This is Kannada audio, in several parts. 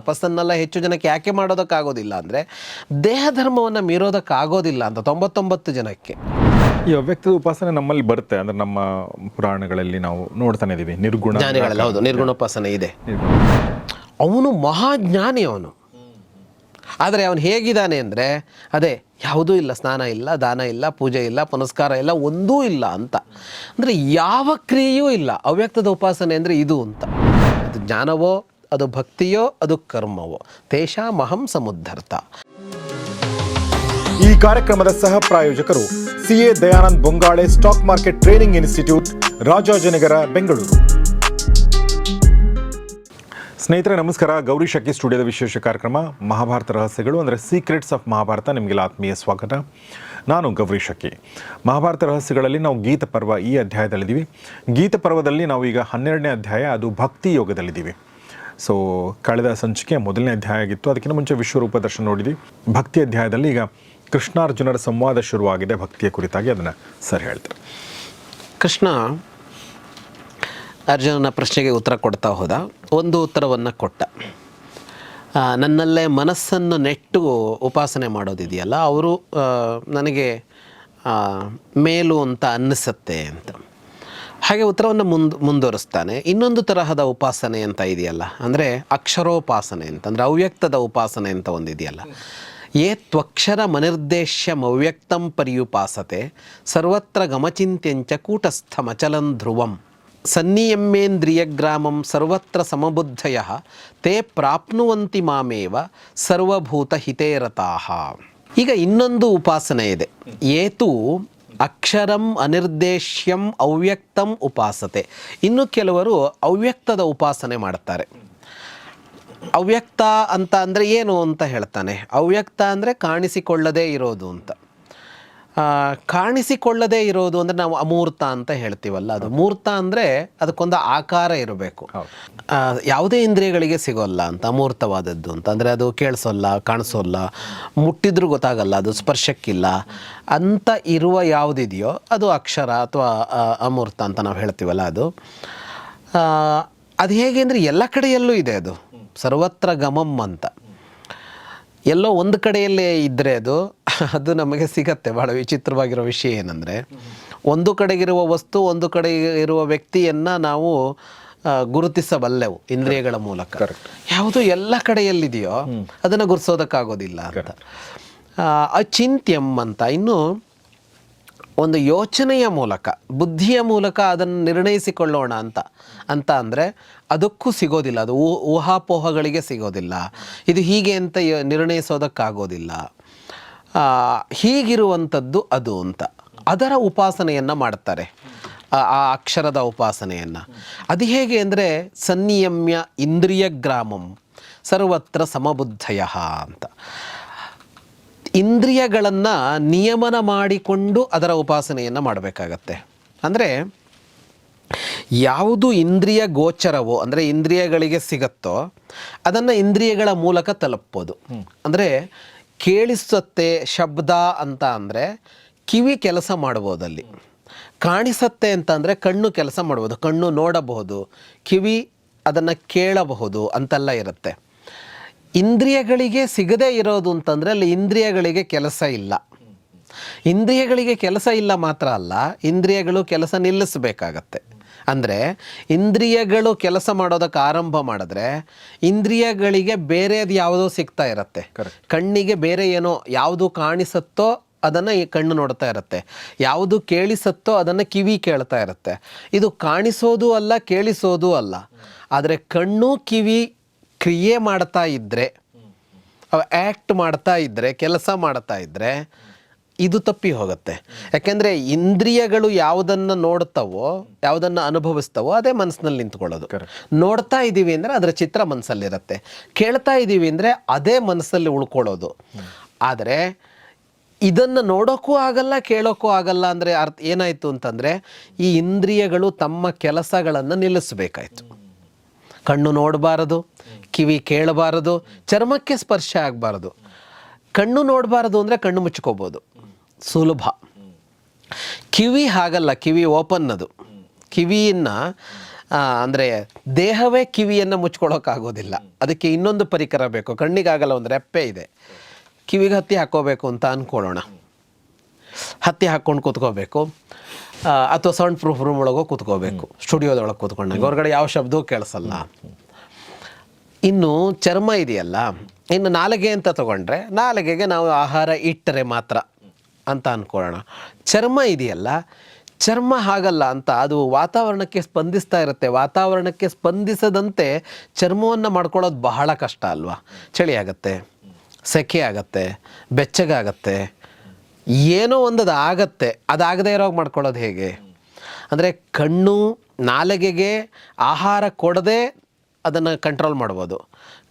ತಪಸ್ಸನ್ನೆಲ್ಲ ಹೆಚ್ಚು ಜನಕ್ಕೆ ಯಾಕೆ ಮಾಡೋದಕ್ಕಾಗೋದಿಲ್ಲ ಅಂದರೆ ದೇಹ ಧರ್ಮವನ್ನು ಮೀರೋದಕ್ಕಾಗೋದಿಲ್ಲ ಅಂತ ತೊಂಬತ್ತೊಂಬತ್ತು ಜನಕ್ಕೆ. ಈ ಅವ್ಯಕ್ತದ ಉಪಾಸನೆ ನಮ್ಮಲ್ಲಿ ಬರುತ್ತೆ. ಅಂದ್ರೆ ನಮ್ಮ ಪುರಾಣಗಳಲ್ಲಿ ನಾವು ನೋಡ್ತಾನೆ ಇದೀವಿ. ನಿರ್ಗುಣ ಹೌದು. ಹೌದು ನಿರ್ಗುಣೋಪಾಸನೆ ಇದೆ. ಅವನು ಮಹಾಜ್ಞಾನಿ ಅವನು. ಆದರೆ ಅವನು ಹೇಗಿದ್ದಾನೆ ಅಂದರೆ ಅದೇ ಯಾವುದೂ ಇಲ್ಲ ಸ್ನಾನ ಇಲ್ಲ ದಾನ ಇಲ್ಲ ಪೂಜೆ ಇಲ್ಲ ಪುನಸ್ಕಾರ ಇಲ್ಲ ಒಂದೂ ಇಲ್ಲ ಅಂತ. ಅಂದರೆ ಯಾವ ಕ್ರಿಯೆಯೂ ಇಲ್ಲ. ಅವ್ಯಕ್ತದ ಉಪಾಸನೆ ಅಂದರೆ ಇದು ಅಂತ. ಅದು ಜ್ಞಾನವೋ ಅದು ಭಕ್ತಿಯೋ, ಅದು ಕರ್ಮವೋ. ತೇಷಾಮಹಂ ಸಮುದ್ಧರ್ತ. ಈ ಕಾರ್ಯಕ್ರಮದ ಸಹ ಪ್ರಾಯೋಜಕರು CA Dayanand Bongale stock market training institute, Rajajinagar, Bengaluru. ಸ್ನೇಹಿತರೆ, ನಮಸ್ಕಾರ. ಗೌರಿ ಶಕ್ಕಿ ಸ್ಟುಡಿಯೋದ ವಿಶೇಷ ಕಾರ್ಯಕ್ರಮ, ಮಹಾಭಾರತ ರಹಸ್ಯಗಳು, ಅಂದರೆ ಸೀಕ್ರೆಟ್ಸ್ ಆಫ್ ಮಹಾಭಾರತ. ನಿಮಗೆಲ್ಲ ಆತ್ಮೀಯ ಸ್ವಾಗತ. ನಾನು ಗೌರಿ ಶಕ್ಕಿ ಮಹಾಭಾರತ ರಹಸ್ಯಗಳಲ್ಲಿ ನಾವು ಗೀತ ಪರ್ವ ಈ ಅಧ್ಯಾಯದಲ್ಲಿದ್ದೀವಿ. ಗೀತ ಪರ್ವದಲ್ಲಿ ನಾವು ಈಗ ಹನ್ನೆರಡನೇ ಅಧ್ಯಾಯ, ಅದು ಭಕ್ತಿ ಯೋಗದಲ್ಲಿದ್ದೀವಿ. ಸೊ ಕಳೆದ ಸಂಚಿಕೆ ಮೊದಲನೇ ಅಧ್ಯಾಯ ಆಗಿತ್ತು. ಅದಕ್ಕಿಂತ ಮುಂಚೆ ವಿಶ್ವರೂಪ ದರ್ಶನ ನೋಡಿದ್ವಿ. ಭಕ್ತಿ ಅಧ್ಯಾಯದಲ್ಲಿ ಈಗ ಕೃಷ್ಣಾರ್ಜುನರ ಸಂವಾದ ಶುರುವಾಗಿದೆ ಭಕ್ತಿಯ ಕುರಿತಾಗಿ. ಅದನ್ನು ಸರಿ ಹೇಳ್ತಾರೆ. ಕೃಷ್ಣ ಅರ್ಜುನನ ಪ್ರಶ್ನೆಗೆ ಉತ್ತರ ಕೊಡ್ತಾ ಹೋದ. ಒಂದು ಉತ್ತರವನ್ನು ಕೊಟ್ಟ. ನನ್ನಲ್ಲೇ ಮನಸ್ಸನ್ನು ನೆಟ್ಟು ಉಪಾಸನೆ ಮಾಡೋದಿದೆಯಲ್ಲ, ಅವರು ನನಗೆ ಮೇಲು ಅಂತ ಅನ್ನಿಸುತ್ತೆ ಅಂತ. ಹಾಗೆ ಉತ್ತರವನ್ನು ಮುಂದ್, ಮುಂದುವರಿಸ್ತಾನೆ. ಇನ್ನೊಂದು ತರಹದ ಉಪಾಸನೆ ಅಂತ ಇದೆಯಲ್ಲ? ಅಂದರೆ ಅಕ್ಷರೋಪಾಸನೆ ಅಂತ, ಅಂದರೆ ಅವ್ಯಕ್ತದ ಉಪಾಸನೆ ಅಂತ ಒಂದಿದೆಯಲ್ಲ ಯೇ ತ್ವಕ್ಷರ ಮನಿರ್ದೇಶ್ಯಂ ಅವ್ಯಕ್ತಂ ಪರ್ಯುಪಾಸತೆ, ಸರ್ವತ್ರ ಗಮಚಿಂತ್ಯಂಚ ಕೂಟಸ್ಥಮಚಲಂ ಧ್ರುವಂ, ಸನ್ನಿಯಮ್ಮೇಂದ್ರಿಯಗ್ರಾಮಂ ಸರ್ವತ್ರ ಸಮಬುದ್ಧಯ, ತೇ ಪ್ರಾಪ್ನುವಂತಿ ಮಾಮೇವ ಸರ್ವಭೂತ ಹಿತೇರತಾಹ ಈಗ ಇನ್ನೊಂದು ಉಪಾಸನೆ ಇದೆ. ಏತು ಅಕ್ಷರಂ ಅನಿರ್ದೇಶ್ಯಂ ಅವ್ಯಕ್ತಂ ಉಪಾಸತೆ. ಇನ್ನು ಕೆಲವರು ಅವ್ಯಕ್ತದ ಉಪಾಸನೆ ಮಾಡ್ತಾರೆ. ಅವ್ಯಕ್ತ ಅಂತ ಅಂದರೆ ಏನು ಅಂತ ಹೇಳ್ತಾನೆ. ಅವ್ಯಕ್ತ ಅಂದರೆ ಕಾಣಿಸಿಕೊಳ್ಳದೇ ಇರೋದು ಅಂತ. ಕಾಣಿಸಿಕೊಳ್ಳದೇ ಇರೋದು ಅಂದರೆ ನಾವು ಅಮೂರ್ತ ಅಂತ ಹೇಳ್ತೀವಲ್ಲ. ಅದು ಮೂರ್ತ ಅಂದರೆ ಅದಕ್ಕೊಂದು ಆಕಾರ ಇರಬೇಕು. ಯಾವುದೇ ಇಂದ್ರಿಯಗಳಿಗೆ ಸಿಗೋಲ್ಲ ಅಂತ ಅಮೂರ್ತವಾದದ್ದು ಅಂತ. ಅಂದರೆ ಅದು ಕೇಳಿಸೋಲ್ಲ ಕಾಣಿಸೋಲ್ಲ ಮುಟ್ಟಿದ್ರೂ ಗೊತ್ತಾಗಲ್ಲ ಅದು ಸ್ಪರ್ಶಕ್ಕಿಲ್ಲ. ಅಂತ ಇರುವ ಯಾವುದಿದೆಯೋ ಅದು ಅಕ್ಷರ ಅಥವಾ ಅಮೂರ್ತ ಅಂತ ನಾವು ಹೇಳ್ತೀವಲ್ಲ ಅದು. ಅದು ಹೇಗೆ ಅಂದರೆ ಎಲ್ಲ ಕಡೆಯಲ್ಲೂ ಇದೆ ಅದು. ಸರ್ವತ್ರ ಗಮಂ ಅಂತ. ಎಲ್ಲೋ ಒಂದು ಕಡೆಯಲ್ಲೇ ಇದ್ದರೆ ಅದು ಅದು ನಮಗೆ ಸಿಗತ್ತೆ. ಬಹಳ ವಿಚಿತ್ರವಾಗಿರೋ ವಿಷಯ ಏನಂದರೆ ಒಂದು ಕಡೆಗಿರುವ ವಸ್ತು ಒಂದು ಕಡೆ ಇರುವ ವ್ಯಕ್ತಿಯನ್ನು ನಾವು ಗುರುತಿಸಬಲ್ಲೆವು ಇಂದ್ರಿಯಗಳ ಮೂಲಕ. ಯಾವುದು ಎಲ್ಲ ಕಡೆಯಲ್ಲಿದೆಯೋ ಅದನ್ನು ಗುರುತಿಸೋದಕ್ಕಾಗೋದಿಲ್ಲ ಅಂತ. ಅಚಿಂತ್ಯಂ ಅಂತ ಇನ್ನು ಒಂದು ಯೋಚನೆಯ ಮೂಲಕ ಬುದ್ಧಿಯ ಮೂಲಕ ಅದನ್ನು ನಿರ್ಣಯಿಸಿಕೊಳ್ಳೋಣ ಅಂತ. ಅಂತ ಅಂದರೆ ಅದಕ್ಕೂ ಸಿಗೋದಿಲ್ಲ. ಅದು ಊಹಾಪೋಹಗಳಿಗೆ ಸಿಗೋದಿಲ್ಲ. ಇದು ಹೀಗೆ ಅಂತ ನಿರ್ಣಯಿಸೋದಕ್ಕಾಗೋದಿಲ್ಲ. ಹೀಗಿರುವಂಥದ್ದು ಅದು ಅಂತ. ಅದರ ಉಪಾಸನೆಯನ್ನು ಮಾಡ್ತಾರೆ. ಆ ಅಕ್ಷರದ ಉಪಾಸನೆಯನ್ನು. ಅದು ಹೇಗೆ ಅಂದರೆ ಸನ್ನಿಯಮ್ಯ ಇಂದ್ರಿಯ ಗ್ರಾಮಂ ಸರ್ವತ್ರ ಸಮಬುದ್ಧಯ ಅಂತ. ಇಂದ್ರಿಯಗಳನ್ನು ನಿಯಮನ ಮಾಡಿಕೊಂಡು ಅದರ ಉಪಾಸನೆಯನ್ನು ಮಾಡಬೇಕಾಗತ್ತೆ. ಅಂದರೆ ಯಾವುದು ಇಂದ್ರಿಯ ಗೋಚರವೋ ಅಂದರೆ ಇಂದ್ರಿಯಗಳಿಗೆ ಸಿಗತ್ತೋ ಅದನ್ನು ಇಂದ್ರಿಯಗಳ ಮೂಲಕ ತಲುಪ್ಬೋದು. ಅಂದರೆ ಕೇಳಿಸುತ್ತೆ ಶಬ್ದ ಅಂತ ಅಂದರೆ ಕಿವಿ ಕೆಲಸ ಮಾಡ್ಬೋದಲ್ಲಿ. ಕಾಣಿಸತ್ತೆ ಅಂತ ಅಂದರೆ ಕಣ್ಣು ಕೆಲಸ ಮಾಡ್ಬೋದು, ಕಣ್ಣು ನೋಡಬಹುದು, ಕಿವಿ ಅದನ್ನು ಕೇಳಬಹುದು ಅಂತೆಲ್ಲ ಇರುತ್ತೆ. ಇಂದ್ರಿಯಗಳಿಗೆ ಸಿಗದೇ ಇರೋದು ಅಂತಂದರೆ ಅಲ್ಲಿ ಇಂದ್ರಿಯಗಳಿಗೆ ಕೆಲಸ ಇಲ್ಲ. ಇಂದ್ರಿಯಗಳಿಗೆ ಕೆಲಸ ಇಲ್ಲ ಮಾತ್ರ ಅಲ್ಲ, ಇಂದ್ರಿಯಗಳು ಕೆಲಸ ನಿಲ್ಲಿಸಬೇಕಾಗತ್ತೆ. ಅಂದರೆ ಇಂದ್ರಿಯಗಳು ಕೆಲಸ ಮಾಡೋದಕ್ಕೆ ಆರಂಭ ಮಾಡಿದ್ರೆ ಇಂದ್ರಿಯಗಳಿಗೆ ಬೇರೆದು ಯಾವುದೋ ಸಿಗ್ತಾ ಇರತ್ತೆ. ಕಣ್ಣಿಗೆ ಬೇರೆ ಏನೋ ಯಾವುದು ಕಾಣಿಸುತ್ತೋ ಅದನ್ನು ಈ ಕಣ್ಣು ನೋಡ್ತಾ ಇರುತ್ತೆ. ಯಾವುದು ಕೇಳಿಸತ್ತೋ ಅದನ್ನು ಕಿವಿ ಕೇಳ್ತಾ ಇರುತ್ತೆ. ಇದು ಕಾಣಿಸೋದು ಅಲ್ಲ ಕೇಳಿಸೋದು ಅಲ್ಲ. ಆದರೆ ಕಣ್ಣು ಕಿವಿ ಕ್ರಿಯೆ ಮಾಡ್ತಾ ಇದ್ದರೆ ಆ್ಯಕ್ಟ್ ಮಾಡ್ತಾ ಇದ್ದರೆ ಕೆಲಸ ಮಾಡ್ತಾ ಇದ್ದರೆ ಇದು ತಪ್ಪಿ ಹೋಗುತ್ತೆ. ಯಾಕೆಂದರೆ ಇಂದ್ರಿಯಗಳು ಯಾವುದನ್ನು ನೋಡ್ತಾವೋ ಯಾವುದನ್ನು ಅನುಭವಿಸ್ತಾವೋ ಅದೇ ಮನಸ್ಸಿನಲ್ಲಿ ನಿಂತ್ಕೊಳ್ಳೋದು. ನೋಡ್ತಾ ಇದ್ದೀವಿ ಅಂದರೆ ಅದರ ಚಿತ್ರ ಮನಸ್ಸಲ್ಲಿರುತ್ತೆ ಕೇಳ್ತಾ ಇದ್ದೀವಿ ಅಂದರೆ ಅದೇ ಮನಸ್ಸಲ್ಲಿ ಉಳ್ಕೊಳ್ಳೋದು. ಆದರೆ ಇದನ್ನು ನೋಡೋಕ್ಕೂ ಆಗಲ್ಲ ಕೇಳೋಕ್ಕೂ ಆಗಲ್ಲ ಅಂದರೆ ಅರ್ಥ ಏನಾಯಿತು ಅಂತಂದರೆ ಈ ಇಂದ್ರಿಯಗಳು ತಮ್ಮ ಕೆಲಸಗಳನ್ನು ನಿಲ್ಲಿಸಬೇಕಾಯಿತು. ಕಣ್ಣು ನೋಡಬಾರದು ಕಿವಿ ಕೇಳಬಾರದು ಚರ್ಮಕ್ಕೆ ಸ್ಪರ್ಶ ಆಗಬಾರದು. ಕಣ್ಣು ನೋಡಬಾರದು ಅಂದರೆ ಕಣ್ಣು ಮುಚ್ಕೋಬೋದು. ಸುಲಭ. ಕಿವಿ ಹಾಗಲ್ಲ, ಕಿವಿ ಓಪನ್ ಅದು. ಕಿವಿಯನ್ನು ಅಂದರೆ ದೇಹವೇ ಕಿವಿಯನ್ನು ಮುಚ್ಕೊಳ್ಳೋಕ್ಕಾಗೋದಿಲ್ಲ ಅದಕ್ಕೆ ಇನ್ನೊಂದು ಪರಿಕರ ಬೇಕು. ಕಣ್ಣಿಗಾಗಲ್ಲ ಒಂದು ರೆಪ್ಪೆ ಇದೆ. ಕಿವಿಗೆ ಹತ್ತಿ ಹಾಕ್ಕೋಬೇಕು ಅಂತ ಅಂದ್ಕೊಳ್ಳೋಣ ಹತ್ತಿ ಹಾಕ್ಕೊಂಡು ಕೂತ್ಕೋಬೇಕು. ಅಥವಾ ಸೌಂಡ್ ಪ್ರೂಫ್ ರೂಮ್ ಒಳಗೋ ಕೂತ್ಕೋಬೇಕು. ಸ್ಟುಡಿಯೋದೊಳಗೆ ಕೂತ್ಕೊಂಡಾಗ. ಹೊರಗಡೆ ಯಾವ ಶಬ್ದವೂ ಕೇಳಿಸಲ್ಲ. ಇನ್ನು ಚರ್ಮ ಇದೆಯಲ್ಲ, ಇನ್ನು ನಾಲಿಗೆ ಅಂತ ತಗೊಂಡ್ರೆ ನಾಲಿಗೆಗೆ ನಾವು ಆಹಾರ ಇಟ್ಟರೆ ಮಾತ್ರ. ಅಂತ ಅಂದ್ಕೊಳ್ಳೋಣ ಚರ್ಮ ಇದೆಯಲ್ಲ? ಚರ್ಮ ಹಾಗಲ್ಲ ಅಂತ ಅದು ವಾತಾವರಣಕ್ಕೆ ಸ್ಪಂದಿಸ್ತಾ ಇರುತ್ತೆ. ವಾತಾವರಣಕ್ಕೆ ಸ್ಪಂದಿಸದಂತೆ ಚರ್ಮವನ್ನು ಮಾಡ್ಕೊಳ್ಳೋದು ಬಹಳ ಕಷ್ಟ ಅಲ್ವಾ? ಚಳಿ ಆಗತ್ತೆ, ಸೆಕೆ ಆಗತ್ತೆ ಬೆಚ್ಚಗಾಗತ್ತೆ ಏನೋ ಒಂದು ಅದು ಆಗತ್ತೆ. ಅದಾಗದೇ ಇರೋವಾಗ ಮಾಡ್ಕೊಳ್ಳೋದು ಹೇಗೆ? ಅಂದರೆ ಕಣ್ಣು, ನಾಲಿಗೆಗೆ ಆಹಾರ ಕೊಡದೆ ಅದನ್ನು ಕಂಟ್ರೋಲ್ ಮಾಡ್ಬೋದು.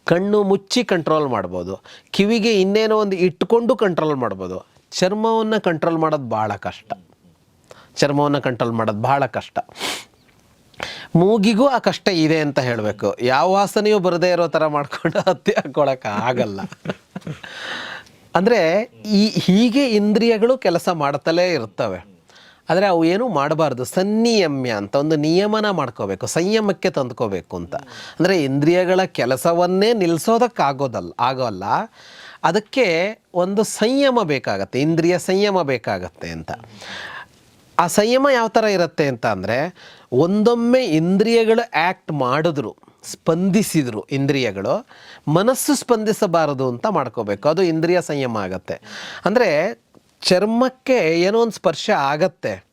ಕಣ್ಣು ಮುಚ್ಚಿ ಕಂಟ್ರೋಲ್ ಮಾಡ್ಬೋದು. ಕಿವಿಗೆ ಇನ್ನೇನೋ ಒಂದು ಇಟ್ಕೊಂಡು ಕಂಟ್ರೋಲ್ ಮಾಡ್ಬೋದು. ಚರ್ಮವನ್ನು ಕಂಟ್ರೋಲ್ ಮಾಡೋದು ಭಾಳ ಕಷ್ಟ. ಚರ್ಮವನ್ನು ಕಂಟ್ರೋಲ್ ಮಾಡೋದು ಭಾಳ ಕಷ್ಟ. ಮೂಗಿಗೂ ಆ ಕಷ್ಟ ಇದೆ ಅಂತ ಹೇಳಬೇಕು. ಯಾವ ವಾಸನೆಯೂ ಬರದೇ ಇರೋ ಥರ ಮಾಡ್ಕೊಂಡು ಹತ್ತಿ ಹಾಕ್ಕೊಳಕ್ಕೆ ಆಗಲ್ಲ. ಅಂದರೆ ಈ ಹೀಗೆ ಇಂದ್ರಿಯಗಳು ಕೆಲಸ ಮಾಡ್ತಲೇ ಇರ್ತವೆ. ಆದರೆ ಅವು ಏನೂ ಮಾಡಬಾರ್ದು. ಸನ್ನಿಯಮ್ಯ ಅಂತ ಒಂದು ನಿಯಮನ ಮಾಡ್ಕೋಬೇಕು. ಸಂಯಮಕ್ಕೆ ತಂದ್ಕೋಬೇಕು ಅಂತ. ಅಂದರೆ ಇಂದ್ರಿಯಗಳ ಕೆಲಸವನ್ನೇ ನಿಲ್ಲಿಸೋದಕ್ಕಾಗೋದಲ್ಲ ಆಗೋಲ್ಲ. ಅದಕ್ಕೆ ಒಂದು ಸಂಯಮ ಬೇಕಾಗತ್ತೆ, ಇಂದ್ರಿಯ ಸಂಯಮ ಬೇಕಾಗತ್ತೆ ಅಂತ. ಆ ಸಂಯಮ ಯಾವ ಥರ ಇರುತ್ತೆ ಅಂತ ಅಂದರೆ, ಒಂದೊಮ್ಮೆ ಇಂದ್ರಿಯಗಳು ಆ್ಯಕ್ಟ್ ಮಾಡಿದ್ರು, ಸ್ಪಂದಿಸಿದ್ರು ಇಂದ್ರಿಯಗಳು, ಮನಸ್ಸು ಸ್ಪಂದಿಸಬಾರದು ಅಂತ ಮಾಡ್ಕೋಬೇಕು. ಅದು ಇಂದ್ರಿಯ ಸಂಯಮ ಆಗತ್ತೆ. ಅಂದರೆ ಚರ್ಮಕ್ಕೆ ಏನೋ ಒಂದು ಸ್ಪರ್ಶ ಆಗತ್ತೆ.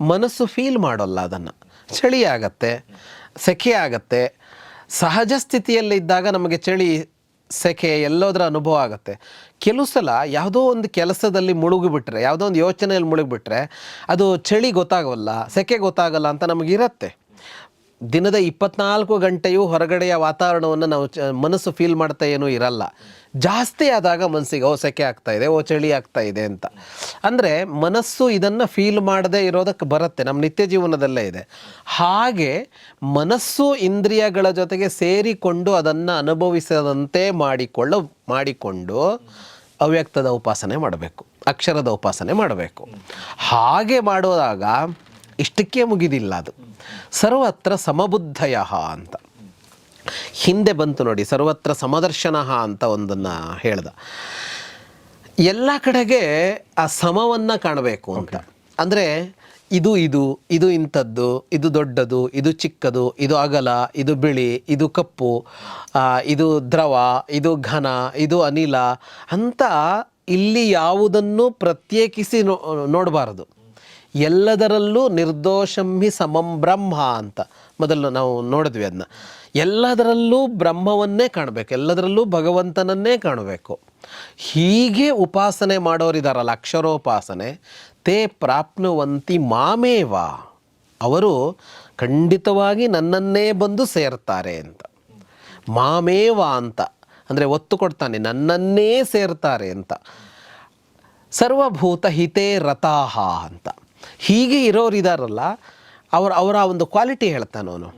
ಮನಸ್ಸು ಫೀಲ್ ಮಾಡೋಲ್ಲ ಅದನ್ನು. ಚಳಿ ಆಗತ್ತೆ ಸೆಖೆ ಆಗತ್ತೆ. ಸಹಜ ಸ್ಥಿತಿಯಲ್ಲಿದ್ದಾಗ ನಮಗೆ ಚಳಿ ಸೆಕೆ ಎಲ್ಲೋದ್ರ ಅನುಭವ ಆಗುತ್ತೆ. ಕೆಲವು ಸಲ ಯಾವುದೋ ಒಂದು ಕೆಲಸದಲ್ಲಿ ಮುಳುಗಿಬಿಟ್ರೆ, ಯಾವುದೋ ಒಂದು ಯೋಚನೆಯಲ್ಲಿ ಮುಳುಗಿಬಿಟ್ರೆ ಅದು ಚಳಿ ಗೊತ್ತಾಗೋಲ್ಲ, ಸೆಕೆ ಗೊತ್ತಾಗಲ್ಲ ಅಂತ ನಮಗಿರತ್ತೆ. ದಿನದ ಇಪ್ಪತ್ನಾಲ್ಕು ಗಂಟೆಯೂ ಹೊರಗಡೆಯ ವಾತಾವರಣವನ್ನು ನಾವು ಮನಸ್ಸು ಫೀಲ್ ಮಾಡ್ತಾ ಏನೂ ಇರಲ್ಲ. ಜಾಸ್ತಿ ಆದಾಗ ಮನಸ್ಸಿಗೆ, ಓ, ಸೆಕೆ ಆಗ್ತಾ ಇದೆ, ಓ, ಚಳಿ ಆಗ್ತಾ ಇದೆ ಅಂತ. ಅಂದರೆ ಮನಸ್ಸು ಇದನ್ನು ಫೀಲ್ ಮಾಡದೇ ಇರೋದಕ್ಕೆ ಬರುತ್ತೆ, ನಮ್ಮ ನಿತ್ಯ ಜೀವನದಲ್ಲೇ ಇದೆ. ಹಾಗೆ ಮನಸ್ಸು ಇಂದ್ರಿಯಗಳ ಜೊತೆಗೆ ಸೇರಿಕೊಂಡು ಅದನ್ನು ಅನುಭವಿಸದಂತೆ ಮಾಡಿಕೊಳ್ಳ, ಮಾಡಿಕೊಂಡು ಅವ್ಯಕ್ತದ ಉಪಾಸನೆ ಮಾಡಬೇಕು, ಅಕ್ಷರದ ಉಪಾಸನೆ ಮಾಡಬೇಕು. ಹಾಗೆ ಮಾಡುವಾಗ ಇಷ್ಟಕ್ಕೆ ಮುಗಿದಿಲ್ಲ ಅದು. ಸರ್ವತ್ರ ಸಮಬುದ್ಧಯ ಅಂತ. ಹಿಂದೆ ಬಂತು ನೋಡಿ ಸರ್ವತ್ರ ಸಮದರ್ಶನ ಅಂತ ಒಂದನ್ನು ಹೇಳ್ದ. ಎಲ್ಲ ಕಡೆಗೆ ಆ ಸಮವನ್ನು ಕಾಣಬೇಕು ಅಂತ. ಅಂದರೆ ಇದು ಇದು ಇದು ಇಂಥದ್ದು ಇದು ದೊಡ್ಡದು ಇದು ಚಿಕ್ಕದು ಇದು ಅಗಲ ಇದು ಬಿಳಿ ಇದು ಕಪ್ಪು ಇದು ದ್ರವ ಇದು ಘನ ಇದು ಅನಿಲ ಅಂತ ಇಲ್ಲಿ ಯಾವುದನ್ನು ಪ್ರತ್ಯೇಕಿಸಿ ನೋ ನೋಡಬಾರದು. ಎಲ್ಲದರಲ್ಲೂ ನಿರ್ದೋಷಂಹಿ ಸಮಂ ಬ್ರಹ್ಮ ಅಂತ. ಮೊದಲು ನಾವು ನೋಡಿದ್ವಿ ಅದನ್ನ ಎಲ್ಲದರಲ್ಲೂ ಬ್ರಹ್ಮವನ್ನೇ ಕಾಣಬೇಕು, ಎಲ್ಲದರಲ್ಲೂ ಭಗವಂತನನ್ನೇ ಕಾಣಬೇಕು. ಹೀಗೆ ಉಪಾಸನೆ ಮಾಡೋರಿದಾರಲ್ಲ ಅಕ್ಷರೋಪಾಸನೆ, ತೇ ಪ್ರಾಪ್ನುವಂತಿ ಮಾಮೇವ. ಅವರು ಖಂಡಿತವಾಗಿ ನನ್ನನ್ನೇ ಬಂದು ಸೇರ್ತಾರೆ ಅಂತ. ಮಾಮೇವ ಅಂತ, ಅಂದರೆ ಒತ್ತು ಕೊಡ್ತಾನೆ, ನನ್ನನ್ನೇ ಸೇರ್ತಾರೆ ಅಂತ. ಸರ್ವಭೂತ ಹಿತೇ ರಥಾಹ ಅಂತ. ಹೀಗೆ ಇರೋರು ಇದಾರಲ್ಲ, ಅವರ ಅವರ ಒಂದು ಕ್ವಾಲಿಟಿ ಹೇಳ್ತಾನೆ ಅವನು.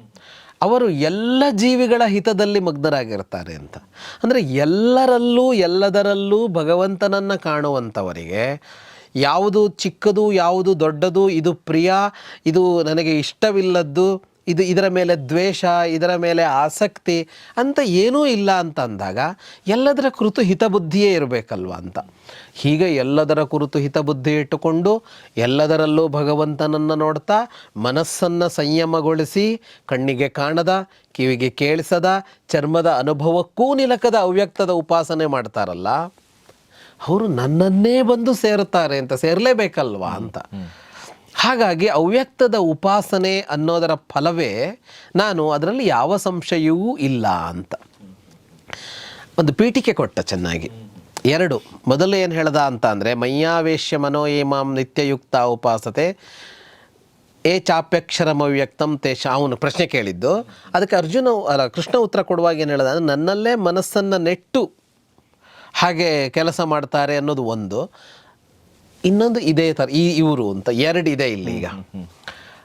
ಅವರು ಎಲ್ಲ ಜೀವಿಗಳ ಹಿತದಲ್ಲಿ ಮಗ್ನರಾಗಿರ್ತಾರೆ ಅಂತ. ಅಂದರೆ ಎಲ್ಲರಲ್ಲೂ, ಎಲ್ಲದರಲ್ಲೂ ಭಗವಂತನನ್ನು ಕಾಣುವಂಥವರಿಗೆ ಯಾವುದು ಚಿಕ್ಕದು, ಯಾವುದು ದೊಡ್ಡದು, ಇದು ಪ್ರಿಯ, ಇದು ನನಗೆ ಇಷ್ಟವಿಲ್ಲದ್ದು ಇದು ಇದರ ಮೇಲೆ ದ್ವೇಷ, ಇದರ ಮೇಲೆ ಆಸಕ್ತಿ ಅಂತ ಏನೂ ಇಲ್ಲ ಅಂತ ಅಂದಾಗ ಎಲ್ಲದರ ಕುರಿತು ಹಿತಬುದ್ಧಿಯೇ ಇರಬೇಕಲ್ವ ಅಂತ. ಹೀಗೆ ಎಲ್ಲದರ ಕುರಿತು ಹಿತಬುದ್ಧಿ ಇಟ್ಟುಕೊಂಡು ಎಲ್ಲದರಲ್ಲೂ ಭಗವಂತನನ್ನು ನೋಡ್ತಾ ಮನಸ್ಸನ್ನು ಸಂಯಮಗೊಳಿಸಿ ಕಣ್ಣಿಗೆ ಕಾಣದ, ಕಿವಿಗೆ ಕೇಳಿಸದ, ಚರ್ಮದ ಅನುಭವಕ್ಕೂ ನಿಲಕದ ಅವ್ಯಕ್ತದ ಉಪಾಸನೆ ಮಾಡ್ತಾರಲ್ಲ, ಅವರು ನನ್ನನ್ನೇ ಬಂದು ಸೇರುತ್ತಾರೆ ಅಂತ ಸೇರಲೇಬೇಕಲ್ವಾ ಅಂತ. ಹಾಗಾಗಿ ಅವ್ಯಕ್ತದ ಉಪಾಸನೆ ಅನ್ನೋದರ ಫಲವೇ ನಾನು ಅದರಲ್ಲಿ ಯಾವ ಸಂಶಯವೂ ಇಲ್ಲ ಅಂತ. ಒಂದು ಪೀಠಿಕೆ ಕೊಟ್ಟ ಚೆನ್ನಾಗಿ. ಎರಡು, ಮೊದಲು ಏನು ಹೇಳ್ದ ಅಂತ ಅಂದರೆ ಮಯ್ಯಾವೇಶ್ಯ ಮನೋ ಏಮಾಂ ನಿತ್ಯಯುಕ್ತ ಉಪಾಸತೆ, ಏ ಚಾಪ್ಯಕ್ಷರಮವ್ಯಕ್ತಂ ತೇಷ, ಅವನು ಪ್ರಶ್ನೆ ಕೇಳಿದ್ದು. ಅದಕ್ಕೆ ಅರ್ಜುನ, ಅಲ್ಲ, ಕೃಷ್ಣ ಉತ್ತರ ಕೊಡುವಾಗ ಏನು ಹೇಳ್ದ ನನ್ನಲ್ಲೇ ಮನಸ್ಸನ್ನು ನೆಟ್ಟು ಹಾಗೆ ಕೆಲಸ ಮಾಡ್ತಾರೆ ಅನ್ನೋದು ಒಂದು. ಇನ್ನೊಂದು ಇದೇ ಥರ ಈ ಇವರು ಅಂತ ಎರಡು ಇದೆ ಇಲ್ಲಿ ಈಗ.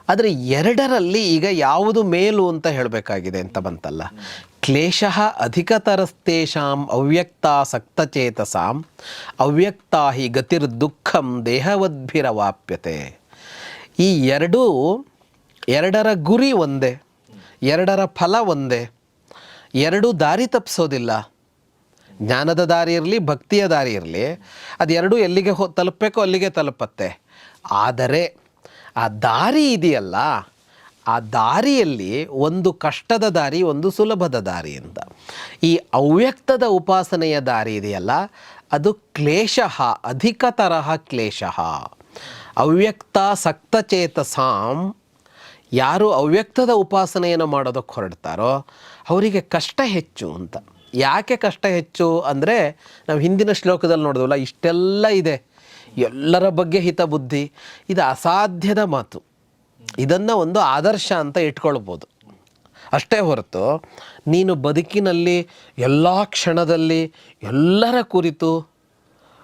ಆದರೆ ಎರಡರಲ್ಲಿ ಈಗ ಯಾವುದು ಮೇಲು ಅಂತ ಹೇಳಬೇಕಾಗಿದೆ ಅಂತ ಬಂತಲ್ಲ. ಕ್ಲೇಶ ಅಧಿಕತರಸ್ತೇಷಾಂ ಅವ್ಯಕ್ತಾಸಕ್ತಚೇತಸಾಂ ಅವ್ಯಕ್ತಾ ಹಿ ಗತಿರ್ದುಃಖಂ ದೇಹವದ್ಭಿರವಾಪ್ಯತೆ. ಈ ಎರಡೂ ಎರಡರ ಗುರಿ ಒಂದೇ ಎರಡರ ಫಲ ಒಂದೇ ಎರಡೂ ದಾರಿ ತಪ್ಪಿಸೋದಿಲ್ಲ ಜ್ಞಾನದ ದಾರಿ ಇರಲಿ, ಭಕ್ತಿಯ ದಾರಿ ಇರಲಿ, ಅದೆರಡೂ ಎಲ್ಲಿಗೆ ಹೋ, ತಲುಪಬೇಕೋ ಅಲ್ಲಿಗೆ ತಲುಪತ್ತೆ. ಆದರೆ ಆ ದಾರಿ ಇದೆಯಲ್ಲ, ಆ ದಾರಿಯಲ್ಲಿ ಒಂದು ಕಷ್ಟದ ದಾರಿ, ಒಂದು ಸುಲಭದ ದಾರಿ ಅಂತ. ಈ ಅವ್ಯಕ್ತದ ಉಪಾಸನೆಯ ದಾರಿ ಇದೆಯಲ್ಲ, ಅದು ಕ್ಲೇಶ, ಅಧಿಕ ತರಹ ಕ್ಲೇಶ. ಅವ್ಯಕ್ತಾಸಕ್ತಚೇತಸಾಂ ಯಾರು ಅವ್ಯಕ್ತದ ಉಪಾಸನೆಯನ್ನು ಮಾಡೋದಕ್ಕೆ ಹೊರಡ್ತಾರೋ, ಅವರಿಗೆ ಕಷ್ಟ ಹೆಚ್ಚು ಅಂತ. ಯಾಕೆ ಕಷ್ಟ ಹೆಚ್ಚು ಅಂದರೆ ನಾವು ಹಿಂದಿನ ಶ್ಲೋಕದಲ್ಲಿ ನೋಡಿದ್ವಲ್ಲ, ಇಷ್ಟೆಲ್ಲ ಇದೆ. ಎಲ್ಲರ ಬಗ್ಗೆ ಹಿತಬುದ್ಧಿ ಇದು ಅಸಾಧ್ಯದ ಮಾತು. ಇದನ್ನು ಒಂದು ಆದರ್ಶ ಅಂತ ಇಟ್ಕೊಳ್ಬೋದು. ಅಷ್ಟೇ ಹೊರತು, ನೀನು ಬದುಕಿನಲ್ಲಿ, ಎಲ್ಲ ಕ್ಷಣದಲ್ಲಿ, ಎಲ್ಲರ ಕುರಿತು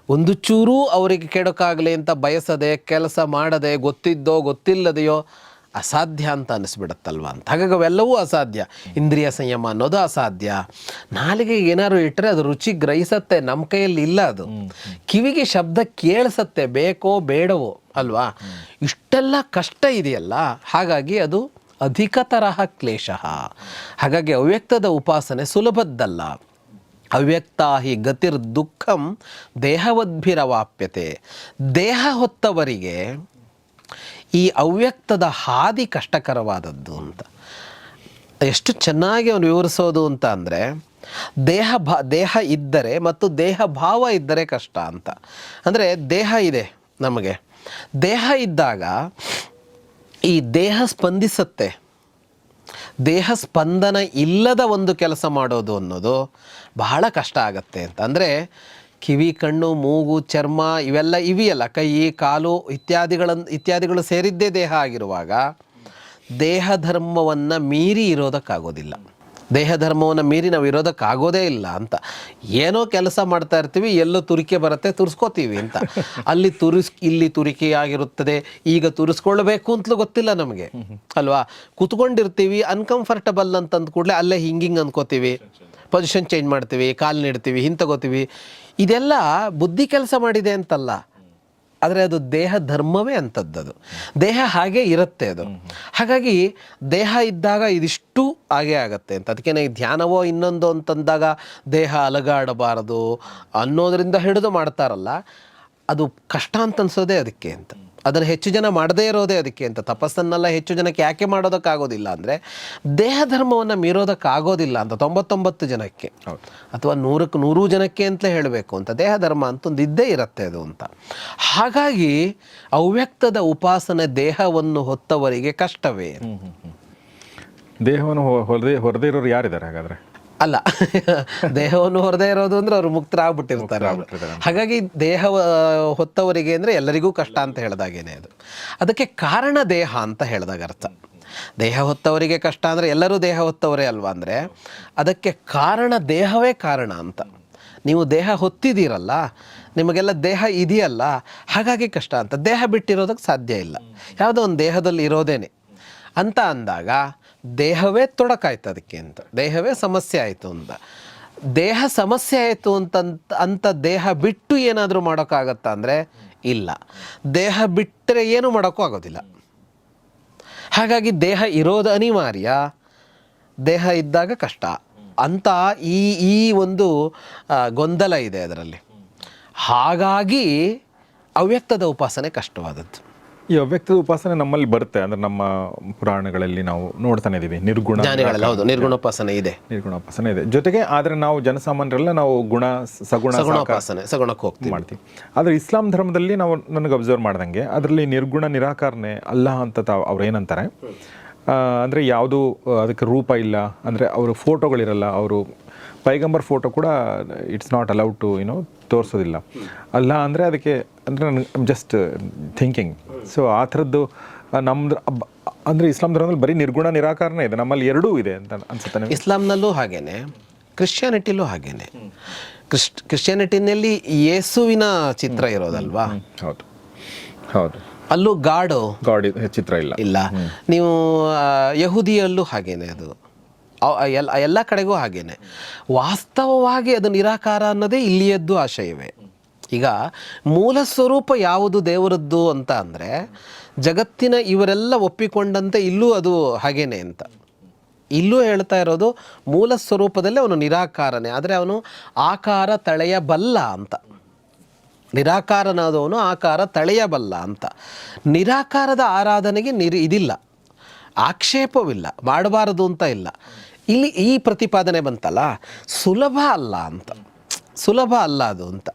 ಒಂದು ಚೂರೂ ಅವರಿಗೆ ಕೆಡಕಾಗಲಿ ಅಂತ ಬಯಸದೆ, ಕೆಲಸ ಮಾಡದೆ, ಗೊತ್ತಿದ್ದೋ, ಗೊತ್ತಿಲ್ಲದೆಯೋ ಅಸಾಧ್ಯ ಅಂತ ಅನಿಸ್ಬಿಡತ್ತಲ್ವ? ಅಂತ. ಹಾಗಾಗಿ ಅವೆಲ್ಲವೂ ಅಸಾಧ್ಯ. ಇಂದ್ರಿಯ ಸಂಯಮ ಅನ್ನೋದು ಅಸಾಧ್ಯ. ನಾಲಿಗೆ ಏನಾದ್ರು ಇಟ್ಟರೆ ಅದು ರುಚಿ ಗ್ರಹಿಸತ್ತೆ ನಮ್ಮ ಕೈಯಲ್ಲಿ ಇಲ್ಲ ಅದು. ಕಿವಿಗೆ ಶಬ್ದ ಕೇಳಿಸತ್ತೆ ಬೇಕೋ ಬೇಡವೋ ಅಲ್ವಾ? ಇಷ್ಟೆಲ್ಲ ಕಷ್ಟ ಇದೆಯಲ್ಲ ಹಾಗಾಗಿ ಅದು ಅಧಿಕ ತರಹ ಕ್ಲೇಶ. ಹಾಗಾಗಿ ಅವ್ಯಕ್ತದ ಉಪಾಸನೆ ಸುಲಭದ್ದಲ್ಲ. ಅವ್ಯಕ್ತ ಹಿ ಗತಿರ್ ದುಃಖಂ ದೇಹವದ್ಭಿರವಾಪ್ಯತೆ. ದೇಹ ಹೊತ್ತವರಿಗೆ ಈ ಅವ್ಯಕ್ತದ ಹಾದಿ ಕಷ್ಟಕರವಾದದ್ದು ಅಂತ. ಎಷ್ಟು ಚೆನ್ನಾಗಿ ಅವನು ವಿವರಿಸೋದು ಅಂತ ಅಂದರೆ, ದೇಹ ಭಾ, ದೇಹ ಇದ್ದರೆ ಮತ್ತು ದೇಹ ಭಾವ ಇದ್ದರೆ ಕಷ್ಟ ಅಂತ. ಅಂದರೆ ದೇಹ ಇದೆ ನಮಗೆ. ದೇಹ ಇದ್ದಾಗ ಈ ದೇಹ ಸ್ಪಂದಿಸತ್ತೆ. ದೇಹ ಸ್ಪಂದನ ಇಲ್ಲದ ಒಂದು ಕೆಲಸ ಮಾಡೋದು ಅನ್ನೋದು ಬಹಳ ಕಷ್ಟ ಆಗತ್ತೆ ಅಂತ. ಅಂದರೆ ಕಿವಿ, ಕಣ್ಣು, ಮೂಗು, ಚರ್ಮ ಇವೆಲ್ಲ ಇವೆಯಲ್ಲ. ಕೈ, ಕಾಲು ಇತ್ಯಾದಿಗಳನ್ನು ಇತ್ಯಾದಿಗಳು ಸೇರಿದ್ದೇ ದೇಹ ಆಗಿರುವಾಗ ದೇಹ ಧರ್ಮವನ್ನು ಮೀರಿ ಇರೋದಕ್ಕಾಗೋದಿಲ್ಲ. ದೇಹ ಧರ್ಮವನ್ನು ಮೀರಿ ನಾವು ಇರೋದಕ್ಕಾಗೋದೇ ಇಲ್ಲ ಅಂತ. ಏನೋ ಕೆಲಸ ಮಾಡ್ತಾ ಇರ್ತೀವಿ, ಎಲ್ಲೋ ತುರಿಕೆ ಬರುತ್ತೆ, ತುರಿಸ್ಕೋತೀವಿ ಅಂತ. ಅಲ್ಲಿ ತುರಿಸ್, ಇಲ್ಲಿ ತುರಿಕೆ ಆಗಿರುತ್ತದೆ, ಈಗ ತುರಿಸ್ಕೊಳ್ಬೇಕು ಅಂತಲೂ ಗೊತ್ತಿಲ್ಲ ನಮಗೆ. ಅಲ್ವಾ? ಕುತ್ಕೊಂಡಿರ್ತೀವಿ ಅನ್ಕಂಫರ್ಟಬಲ್ ಅಂತಂದ ಕೂಡಲೇ ಅಲ್ಲೇ ಹಿಂಗಿಂಗ್ ಅಂದ್ಕೋತೀವಿ ಪೊಸಿಷನ್ ಚೇಂಜ್ ಮಾಡ್ತೀವಿ, ಕಾಲು ನೀಡ್ತೀವಿ ಹಿಂತಗೋತೀವಿ ಇದೆಲ್ಲ ಬುದ್ಧಿ ಕೆಲಸ ಮಾಡಿದೆ ಅಂತಲ್ಲ. ಆದರೆ ಅದು ದೇಹ ಧರ್ಮವೇ ಅಂಥದ್ದದು ದೇಹ ಹಾಗೆ ಇರುತ್ತೆ ಅದು. ಹಾಗಾಗಿ ದೇಹ ಇದ್ದಾಗ ಇದಿಷ್ಟು ಹಾಗೆ ಆಗತ್ತೆ ಅಂತ. ಅದಕ್ಕೆ ಈ ಧ್ಯಾನವೋ ಇನ್ನೊಂದು ಅಂತಂದಾಗ ದೇಹ ಅಲಗಾಡಬಾರದು ಅನ್ನೋದರಿಂದ ಹಿಡಿದು ಮಾಡ್ತಾರಲ್ಲ. ಅದು ಕಷ್ಟ ಅಂತ ಅನ್ಸೋದೇ ಅದಕ್ಕೆ ಅಂತ. ಅದನ್ನು ಹೆಚ್ಚು ಜನ ಮಾಡದೇ ಇರೋದೇ ಅದಕ್ಕೆ ಅಂತ. ತಪಸ್ಸನ್ನೆಲ್ಲ ಹೆಚ್ಚು ಜನಕ್ಕೆ ಯಾಕೆ ಮಾಡೋದಕ್ಕಾಗೋದಿಲ್ಲ ಅಂದರೆ ದೇಹ ಧರ್ಮವನ್ನು ಮೀರೋದಕ್ಕಾಗೋದಿಲ್ಲ ಅಂತ ತೊಂಬತ್ತೊಂಬತ್ತು ಜನಕ್ಕೆ. ಅಥವಾ ನೂರಕ್ಕೆ ನೂರು ಜನಕ್ಕೆ ಅಂತಲೇ ಹೇಳಬೇಕು ಅಂತ. ದೇಹ ಧರ್ಮ ಅಂತ ಒಂದು ಇದ್ದೇ ಇರುತ್ತೆ ಅದು ಅಂತ. ಹಾಗಾಗಿ ಅವ್ಯಕ್ತದ ಉಪಾಸನೆ ದೇಹವನ್ನು ಹೊತ್ತವರಿಗೆ ಕಷ್ಟವೇ ದೇಹವನ್ನು ಹೊರದೇ ಹೊರದೇ ಇರೋರು ಯಾರಿದ್ದಾರೆ ಹಾಗಾದ್ರೆ? ಅಲ್ಲ ದೇಹವನ್ನು ಹೊರದೇ ಇರೋದು ಅಂದ್ರೆ ಅವರು ಮುಕ್ತರಾಗ್ಬಿಟ್ಟಿರ್ತಾರೆ ಅವ್ರು. ಹಾಗಾಗಿ ದೇಹ ಹೊತ್ತವರಿಗೆ ಅಂದರೆ ಎಲ್ಲರಿಗೂ ಕಷ್ಟ ಅಂತ ಹೇಳ್ದಾಗೇನೆ ಅದು. ಅದಕ್ಕೆ ಕಾರಣ ದೇಹ ಅಂತ ಹೇಳಿದಾಗ ಅರ್ಥ. ದೇಹ ಹೊತ್ತವರಿಗೆ ಕಷ್ಟ ಅಂದರೆ ಎಲ್ಲರೂ ದೇಹ ಹೊತ್ತವರೇ ಅಲ್ವಾ ಅಂದರೆ? ಅದಕ್ಕೆ ಕಾರಣ ದೇಹವೇ ಕಾರಣ ಅಂತ. ನೀವು ದೇಹ ಹೊತ್ತಿದ್ದೀರಲ್ಲ ನಿಮಗೆಲ್ಲ ದೇಹ ಇದೆಯಲ್ಲ ಹಾಗಾಗಿ ಕಷ್ಟ ಅಂತ. ದೇಹ ಬಿಟ್ಟಿರೋದಕ್ಕೆ ಸಾಧ್ಯ ಇಲ್ಲ. ಯಾವುದೋ ಒಂದು ದೇಹದಲ್ಲಿ ಇರೋದೇನೆ. ಅಂತ ಅಂದಾಗ ದೇಹವೇ ತೊಡಕಾಯ್ತು ಅದಕ್ಕೆ ಅಂತ. ದೇಹವೇ ಸಮಸ್ಯೆ ಆಯಿತು ಅಂತ ದೇಹ ಸಮಸ್ಯೆ ಆಯಿತು ಅಂತಂತ ಅಂತ ದೇಹ ಬಿಟ್ಟು ಏನಾದರೂ ಮಾಡೋಕ್ಕಾಗತ್ತಾ ಅಂದರೆ ಇಲ್ಲ. ದೇಹ ಬಿಟ್ಟರೆ ಏನೂ ಮಾಡೋಕ್ಕೂ ಆಗೋದಿಲ್ಲ. ಹಾಗಾಗಿ ದೇಹ ಇರೋದು ಅನಿವಾರ್ಯ. ದೇಹ ಇದ್ದಾಗ ಕಷ್ಟ. ಅಂತ ಈ ಈ ಒಂದು ಗೊಂದಲ ಇದೆ ಅದರಲ್ಲಿ. ಹಾಗಾಗಿ ಅವ್ಯಕ್ತದ ಉಪಾಸನೆ ಕಷ್ಟವಾದದ್ದು. ಈ ಅವ್ಯಕ್ತದ ಉಪಾಸನೆ ನಮ್ಮಲ್ಲಿ ಬರುತ್ತೆ. ಅಂದ್ರೆ ನಮ್ಮ ಪುರಾಣಗಳಲ್ಲಿ ನಾವು ನೋಡ್ತಾನೆ ಇದೀವಿ ನಿರ್ಗುಣ ಜ್ಞಾನಿಗಳಲ್ಲಿ ಹೌದು. ನಿರ್ಗುಣೋಪಾಸನೆ ಇದೆ. ನಿರ್ಗುಣ ಉಪಾಸನೆ ಇದೆ. ಜೊತೆಗೆ ಆದ್ರೆ ನಾವು ಜನಸಾಮಾನ್ಯರೆಲ್ಲ ನಾವು ಗುಣ ಸಗುಣ ಉಪಾಸನೆ ಸಗುಣೋಪಾಸನೆ ಸಗುಣಕ್ಕೆ ಹೋಗ್ತೀವಿ. ಮಾಡ್ತೀವಿ. ಆದರೆ ಇಸ್ಲಾಂ ಧರ್ಮದಲ್ಲಿ ನಾವು ನನಗೆ ಅಬ್ಸರ್ವ್ ಮಾಡ್ದಂಗೆ ಅದರಲ್ಲಿ ನಿರ್ಗುಣ ನಿರಾಕರಣೆ ಅಲ್ಲ ಅಂತ ತಾವು ಅವ್ರು ಏನಂತಾರೆ? ಅಂದ್ರೆ ಯಾವುದು ಅದಕ್ಕೆ ರೂಪ ಇಲ್ಲ. ಅಂದ್ರೆ ಅವರು ಫೋಟೋಗಳಿರಲ್ಲ ಅವರು ಪೈಗಂಬರ್ ಫೋಟೋ ಕೂಡ ಇಟ್ಸ್ ನಾಟ್ ಅಲೌಡ್ ಟು ಏನೋ ತೋರಿಸೋದಿಲ್ಲ. ಅಲ್ಲ ಅಂದರೆ ಅದಕ್ಕೆ ಅಂದರೆ ನನಗೆ ಜಸ್ಟ್ ಥಿಂಕಿಂಗ್ ಸೊ ಆ ಥರದ್ದು ನಮ್ದು ಅಂದರೆ ಇಸ್ಲಾಂ ಧರ್ಮದಲ್ಲಿ ಬರೀ ನಿರ್ಗುಣ ನಿರಾಕಾರನೇ ಇದೆ. ನಮ್ಮಲ್ಲಿ ಎರಡೂ ಇದೆ ಅಂತ ಅನ್ಸುತ್ತೆ ನನಗೆ ಇಸ್ಲಾಂನಲ್ಲೂ ಹಾಗೇನೆ ಕ್ರಿಶ್ಚಿಯಾನಿಟಿಲೂ ಹಾಗೇನೆ. ಕ್ರಿಶ್ ಕ್ರಿಶ್ಚಿಯಾನಿಟಿನಲ್ಲಿ ಯೇಸುವಿನ ಚಿತ್ರ ಇರೋದಲ್ವಾ? ಹೌದು. ಹೌದು. ಅಲ್ಲೂ ಗಾಡು? ಗಾಡಿ ಚಿತ್ರ ಇಲ್ಲ. ಇಲ್ಲ. ನೀವು ಯಹೂದಿಯಲ್ಲೂ ಹಾಗೇನೆ ಅದು. ಎಲ್ಲ ಎಲ್ಲ ಕಡೆಗೂ ಹಾಗೇನೆ. ವಾಸ್ತವವಾಗಿ ಅದು ನಿರಾಕಾರ ಅನ್ನೋದೇ ಇಲ್ಲಿಯದ್ದು ಆಶಯವೇ. ಈಗ ಮೂಲ ಸ್ವರೂಪ ಯಾವುದು ದೇವರದ್ದು ಅಂತ ಅಂದರೆ ಜಗತ್ತಿನ ಇವರೆಲ್ಲ ಒಪ್ಪಿಕೊಂಡಂತೆ ಇಲ್ಲೂ ಅದು ಹಾಗೇನೆ ಅಂತ. ಇಲ್ಲೂ ಹೇಳ್ತಾ ಇರೋದು ಮೂಲ ಸ್ವರೂಪದಲ್ಲೇ ಅವನು ನಿರಾಕಾರನೇ. ಆದರೆ ಅವನು ಆಕಾರ ತಳೆಯಬಲ್ಲ ಅಂತ. ನಿರಾಕಾರನಾದವನು ಆಕಾರ ತಳೆಯಬಲ್ಲ ಅಂತ. ನಿರಾಕಾರದ ಆರಾಧನೆಗೆ ನಿರ್ ಇದಿಲ್ಲ. ಆಕ್ಷೇಪವಿಲ್ಲ. ಮಾಡಬಾರದು ಅಂತ ಇಲ್ಲ. ಇಲ್ಲಿ ಈ ಪ್ರತಿಪಾದನೆ ಬಂತಲ್ಲ? ಸುಲಭ ಅಲ್ಲ ಅಂತ. ಸುಲಭ ಅಲ್ಲ ಅದು ಅಂತ.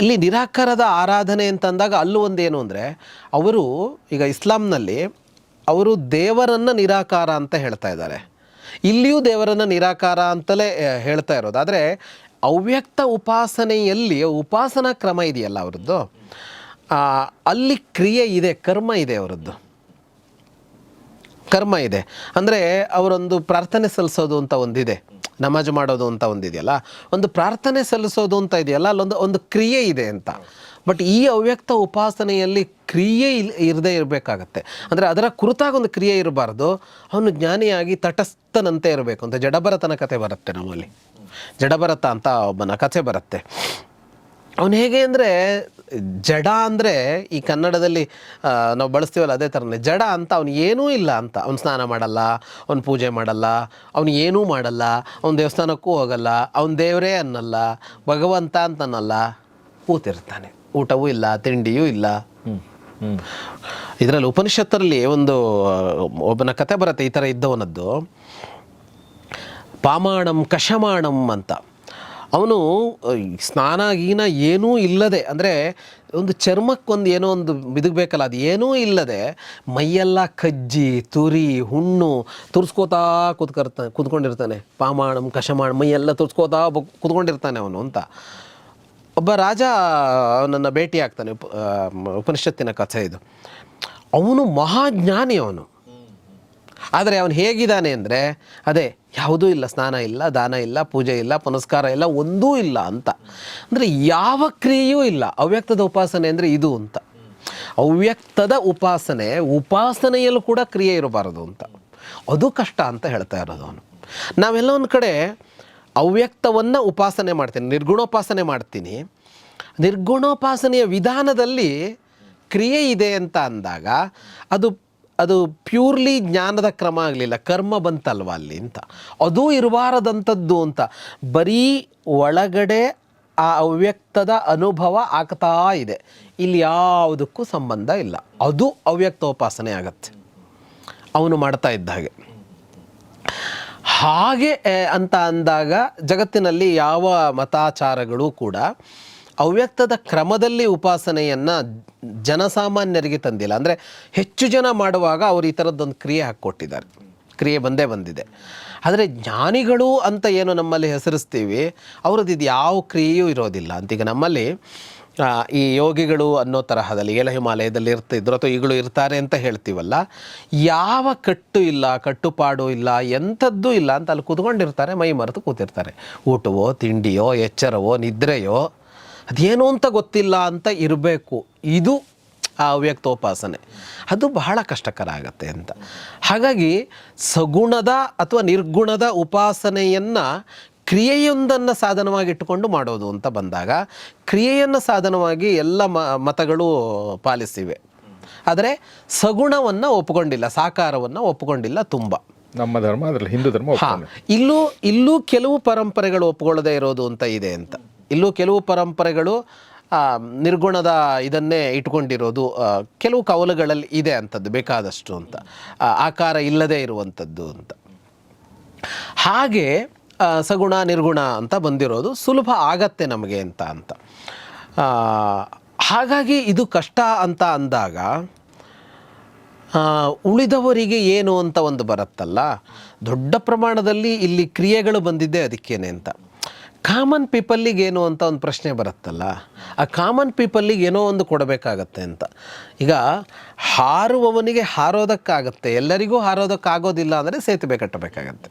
ಇಲ್ಲಿ ನಿರಾಕಾರದ ಆರಾಧನೆ ಅಂತಂದಾಗ ಅಲ್ಲೂ ಒಂದೇನು ಅಂದರೆ, ಅವರು ಈಗ ಇಸ್ಲಾಂನಲ್ಲಿ ಅವರು ದೇವರನ್ನು ನಿರಾಕಾರ ಅಂತ ಹೇಳ್ತಾ ಇದ್ದಾರೆ. ಇಲ್ಲಿಯೂ ದೇವರನ್ನು ನಿರಾಕಾರ ಅಂತಲೇ ಹೇಳ್ತಾ ಇರೋದು. ಆದರೆ ಅವ್ಯಕ್ತ ಉಪಾಸನೆಯಲ್ಲಿ, ಉಪಾಸನಾ ಕ್ರಮ ಇದೆಯಲ್ಲ ಅವರದ್ದು? ಅಲ್ಲಿ ಕ್ರಿಯೆ ಇದೆ, ಕರ್ಮ ಇದೆ ಅವರದ್ದು. ಕರ್ಮ ಇದೆ. ಅಂದರೆ ಅವರೊಂದು ಪ್ರಾರ್ಥನೆ ಸಲ್ಲಿಸೋದು ಅಂತ ಒಂದಿದೆ. ನಮಾಜ್ ಮಾಡೋದು ಅಂತ ಒಂದಿದೆಯಲ್ಲ ಒಂದು ಪ್ರಾರ್ಥನೆ ಸಲ್ಲಿಸೋದು ಅಂತ ಇದೆಯಲ್ಲ, ಅಲ್ಲೊಂದು, ಒಂದು ಕ್ರಿಯೆ ಇದೆ ಅಂತ. ಬಟ್ ಈ ಅವ್ಯಕ್ತ ಉಪಾಸನೆಯಲ್ಲಿ ಕ್ರಿಯೆ ಇಲ್, ಇರದೇ ಇರಬೇಕಾಗತ್ತೆ. ಅಂದರೆ ಅದರ ಕುರಿತಾಗ ಒಂದು ಕ್ರಿಯೆ ಇರಬಾರ್ದು. ಅವನು ಜ್ಞಾನಿಯಾಗಿ ತಟಸ್ಥನಂತೆ ಇರಬೇಕು ಅಂತ. ಜಡಭರತನ ಕಥೆ ಬರುತ್ತೆ ನಮ್ಮಲ್ಲಿ. ಜಡಭರತ ಅಂತ ಒಬ್ಬನ ಕಥೆ ಬರುತ್ತೆ. ಅವನು ಹೇಗೆ ಅಂದರೆ ಜಡ ಅಂದರೆ ಈ ಕನ್ನಡದಲ್ಲಿ ನಾವು ಬಳಸ್ತೀವಲ್ಲ ಅದೇ ಥರನೇ ಜಡ ಅಂತ ಅವನು ಏನೂ ಇಲ್ಲ ಅಂತ. ಅವ್ನು ಸ್ನಾನ ಮಾಡಲ್ಲ ಅವ್ನು ಪೂಜೆ ಮಾಡಲ್ಲ ಅವನು ಏನೂ ಮಾಡಲ್ಲ ಅವ್ನು ದೇವಸ್ಥಾನಕ್ಕೂ ಹೋಗಲ್ಲ ಅವ್ನು ದೇವರೇ ಅನ್ನಲ್ಲ ಭಗವಂತ ಅಂತ ಅನ್ನಲ್ಲ ಕೂತಿರ್ತಾನೆ. ಊಟವೂ ಇಲ್ಲ ತಿಂಡಿಯೂ ಇಲ್ಲ. ಇದರಲ್ಲಿ ಉಪನಿಷತ್ತರಲ್ಲಿ ಒಂದು ಒಬ್ಬನ ಕತೆ ಬರುತ್ತೆ ಈ ಥರ ಇದ್ದವನದ್ದು. ಪಾಮಾಣಂ ಕಷಮಾಣಂ ಅಂತ. ಅವನು ಸ್ನಾನ ಗೀನ ಏನೂ ಇಲ್ಲದೆ ಅಂದರೆ ಒಂದು ಚರ್ಮಕ್ಕೊಂದು ಏನೋ ಒಂದು ಬಿದಗಬೇಕಲ್ಲ ಅದು ಏನೂ ಇಲ್ಲದೆ ಮೈಯೆಲ್ಲ ಕಜ್ಜಿ ತುರಿ ಹುಣ್ಣು ತುರ್ಸ್ಕೋತಾ ಕೂತ್ಕರ್ತಾನೆ ಕೂತ್ಕೊಂಡಿರ್ತಾನೆ. ಪಾಮಾಣಂ ಕಷಮಾಣಂ ಮೈಯೆಲ್ಲ ತುರ್ಸ್ಕೋತಾ ಕುದ್ಕೊಂಡಿರ್ತಾನೆ ಕೂತ್ಕೊಂಡಿರ್ತಾನೆ ಅವನು ಅಂತ. ಒಬ್ಬ ರಾಜ ಅವನನ್ನು ಭೇಟಿ ಆಗ್ತಾನೆ ಉಪ ಉಪನಿಷತ್ತಿನ ಕಥೆ ಇದು. ಅವನು ಮಹಾಜ್ಞಾನಿ ಅವನು. ಆದರೆ ಅವನು ಹೇಗಿದ್ದಾನೆ ಅಂದರೆ ಅದೇ ಯಾವುದೂ ಇಲ್ಲ, ಸ್ನಾನ ಇಲ್ಲ, ದಾನ ಇಲ್ಲ, ಪೂಜೆ ಇಲ್ಲ, ಪುನಸ್ಕಾರ ಇಲ್ಲ, ಒಂದೂ ಇಲ್ಲ ಅಂತ. ಅಂದರೆ ಯಾವ ಕ್ರಿಯೆಯೂ ಇಲ್ಲ. ಅವ್ಯಕ್ತದ ಉಪಾಸನೆ ಅಂದರೆ ಇದು ಅಂತ. ಅವ್ಯಕ್ತದ ಉಪಾಸನೆ, ಉಪಾಸನೆಯಲ್ಲೂ ಕೂಡ ಕ್ರಿಯೆ ಇರಬಾರದು ಅಂತ. ಅದು ಕಷ್ಟ ಅಂತ ಹೇಳ್ತಾ ಇರೋದು ಅವನು. ನಾವೆಲ್ಲ ಒಂದು ಕಡೆ ಅವ್ಯಕ್ತವನ್ನು ಉಪಾಸನೆ ಮಾಡ್ತೀನಿ, ನಿರ್ಗುಣೋಪಾಸನೆ ಮಾಡ್ತೀನಿ. ನಿರ್ಗುಣೋಪಾಸನೆಯ ವಿಧಾನದಲ್ಲಿ ಕ್ರಿಯೆ ಇದೆ ಅಂತ ಅಂದಾಗ ಅದು ಅದು ಪ್ಯೂರ್ಲಿ ಜ್ಞಾನದ ಕ್ರಮ ಆಗಲಿಲ್ಲ, ಕರ್ಮ ಬಂತಲ್ವ ಅಲ್ಲಿ ಅಂತ. ಅದು ಇರಬಾರದಂಥದ್ದು ಅಂತ. ಬರೀ ಒಳಗಡೆ ಆ ಅವ್ಯಕ್ತದ ಅನುಭವ ಆಗ್ತಾ ಇದೆ. ಇಲ್ಲಿ ಯಾವುದಕ್ಕೂ ಸಂಬಂಧ ಇಲ್ಲ. ಅದು ಅವ್ಯಕ್ತೋಪಾಸನೆ ಆಗತ್ತೆ. ಅವನು ಮಾಡ್ತಾ ಇದ್ದ ಹಾಗೆ. ಹಾಗೆ ಅಂತ ಅಂದಾಗ ಜಗತ್ತಿನಲ್ಲಿ ಯಾವ ಮತಾಚಾರಗಳು ಕೂಡ ಅವ್ಯಕ್ತದ ಕ್ರಮದಲ್ಲಿ ಉಪಾಸನೆಯನ್ನು ಜನಸಾಮಾನ್ಯರಿಗೆ ತಂದಿಲ್ಲ. ಅಂದರೆ ಹೆಚ್ಚು ಜನ ಮಾಡುವಾಗ ಅವರು ಈ ಥರದ್ದೊಂದು ಕ್ರಿಯೆ ಹಾಕ್ಕೊಟ್ಟಿದ್ದಾರೆ. ಕ್ರಿಯೆ ಬಂದೇ ಬಂದಿದೆ. ಆದರೆ ಜ್ಞಾನಿಗಳು ಅಂತ ಏನು ನಮ್ಮಲ್ಲಿ ಹೆಸರಿಸ್ತೀವಿ, ಅವ್ರದ್ದು ಇದು ಯಾವ ಕ್ರಿಯೆಯೂ ಇರೋದಿಲ್ಲ. ಅಂತ ಈಗ ನಮ್ಮಲ್ಲಿ ಈ ಯೋಗಿಗಳು ಅನ್ನೋ ತರಹದಲ್ಲಿ, ಏಲ ಹಿಮಾಲಯದಲ್ಲಿ ಇರ್ತಿದ್ರು ಅಥವಾ ಈಗಲೂ ಇರ್ತಾರೆ ಅಂತ ಹೇಳ್ತೀವಲ್ಲ, ಯಾವ ಕಟ್ಟು ಇಲ್ಲ, ಕಟ್ಟುಪಾಡು ಇಲ್ಲ, ಎಂಥದ್ದು ಇಲ್ಲ ಅಂತ ಅಲ್ಲಿ ಕೂತ್ಕೊಂಡಿರ್ತಾರೆ, ಮೈ ಮರೆತು ಕೂತಿರ್ತಾರೆ. ಊಟವೋ, ತಿಂಡಿಯೋ, ಎಚ್ಚರವೋ, ನಿದ್ರೆಯೋ ಅದೇನು ಅಂತ ಗೊತ್ತಿಲ್ಲ ಅಂತ ಇರಬೇಕು. ಇದು ಆ ಅವ್ಯಕ್ತೋಪಾಸನೆ. ಅದು ಬಹಳ ಕಷ್ಟಕರ ಆಗತ್ತೆ ಅಂತ. ಹಾಗಾಗಿ ಸಗುಣದ ಅಥವಾ ನಿರ್ಗುಣದ ಉಪಾಸನೆಯನ್ನು ಕ್ರಿಯೆಯೊಂದನ್ನು ಸಾಧನವಾಗಿ ಇಟ್ಟುಕೊಂಡು ಮಾಡೋದು ಅಂತ ಬಂದಾಗ ಕ್ರಿಯೆಯನ್ನು ಸಾಧನವಾಗಿ ಎಲ್ಲ ಮ ಮತಗಳು ಪಾಲಿಸಿವೆ. ಆದರೆ ಸಗುಣವನ್ನು ಒಪ್ಪಿಕೊಂಡಿಲ್ಲ ಸಾಕಾರವನ್ನು ಒಪ್ಪಿಕೊಂಡಿಲ್ಲ ತುಂಬ. ನಮ್ಮ ಧರ್ಮ ಅದರಲ್ಲಿ ಹಿಂದೂ ಧರ್ಮ ಹಾಂ ಇಲ್ಲೂ ಇಲ್ಲೂ ಕೆಲವು ಪರಂಪರೆಗಳು ಒಪ್ಪಿಕೊಳ್ಳದೇ ಇರೋದು ಅಂತ ಇದೆ ಅಂತ. ಇಲ್ಲೂ ಕೆಲವು ಪರಂಪರೆಗಳು ನಿರ್ಗುಣದ ಇದನ್ನೇ ಇಟ್ಕೊಂಡಿರೋದು ಕೆಲವು ಕವಲುಗಳಲ್ಲಿ ಇದೆ ಅಂಥದ್ದು ಬೇಕಾದಷ್ಟು ಅಂತ. ಆಕಾರ ಇಲ್ಲದೆ ಇರುವಂಥದ್ದು ಅಂತ. ಹಾಗೆ ಸಗುಣ, ನಿರ್ಗುಣ ಅಂತ ಬಂದಿರೋದು, ಸುಲಭ ಆಗತ್ತೆ ನಮಗೆ ಅಂತ ಅಂತ. ಹಾಗಾಗಿ ಇದು ಕಷ್ಟ ಅಂತ ಅಂದಾಗ ಉಳಿದವರಿಗೆ ಏನು ಅಂತ ಒಂದು ಬರುತ್ತಲ್ಲ, ದೊಡ್ಡ ಪ್ರಮಾಣದಲ್ಲಿ ಇಲ್ಲಿ ಕ್ರಿಯೆಗಳು ಬಂದಿದ್ದೆ ಅದಕ್ಕೇನೆ ಅಂತ. ಕಾಮನ್ ಪೀಪಲ್ಲಿಗೆ ಏನು ಅಂತ ಒಂದು ಪ್ರಶ್ನೆ ಬರುತ್ತಲ್ಲ, ಆ ಕಾಮನ್ ಪೀಪಲ್ಲಿಗೆ ಏನೋ ಒಂದು ಕೊಡಬೇಕಾಗತ್ತೆ ಅಂತ. ಈಗ ಹಾರುವವನಿಗೆ ಹಾರೋದಕ್ಕಾಗತ್ತೆ, ಎಲ್ಲರಿಗೂ ಹಾರೋದಕ್ಕಾಗೋದಿಲ್ಲ ಅಂದರೆ ಸೇತುವೆ ಕಟ್ಟಬೇಕಾಗತ್ತೆ.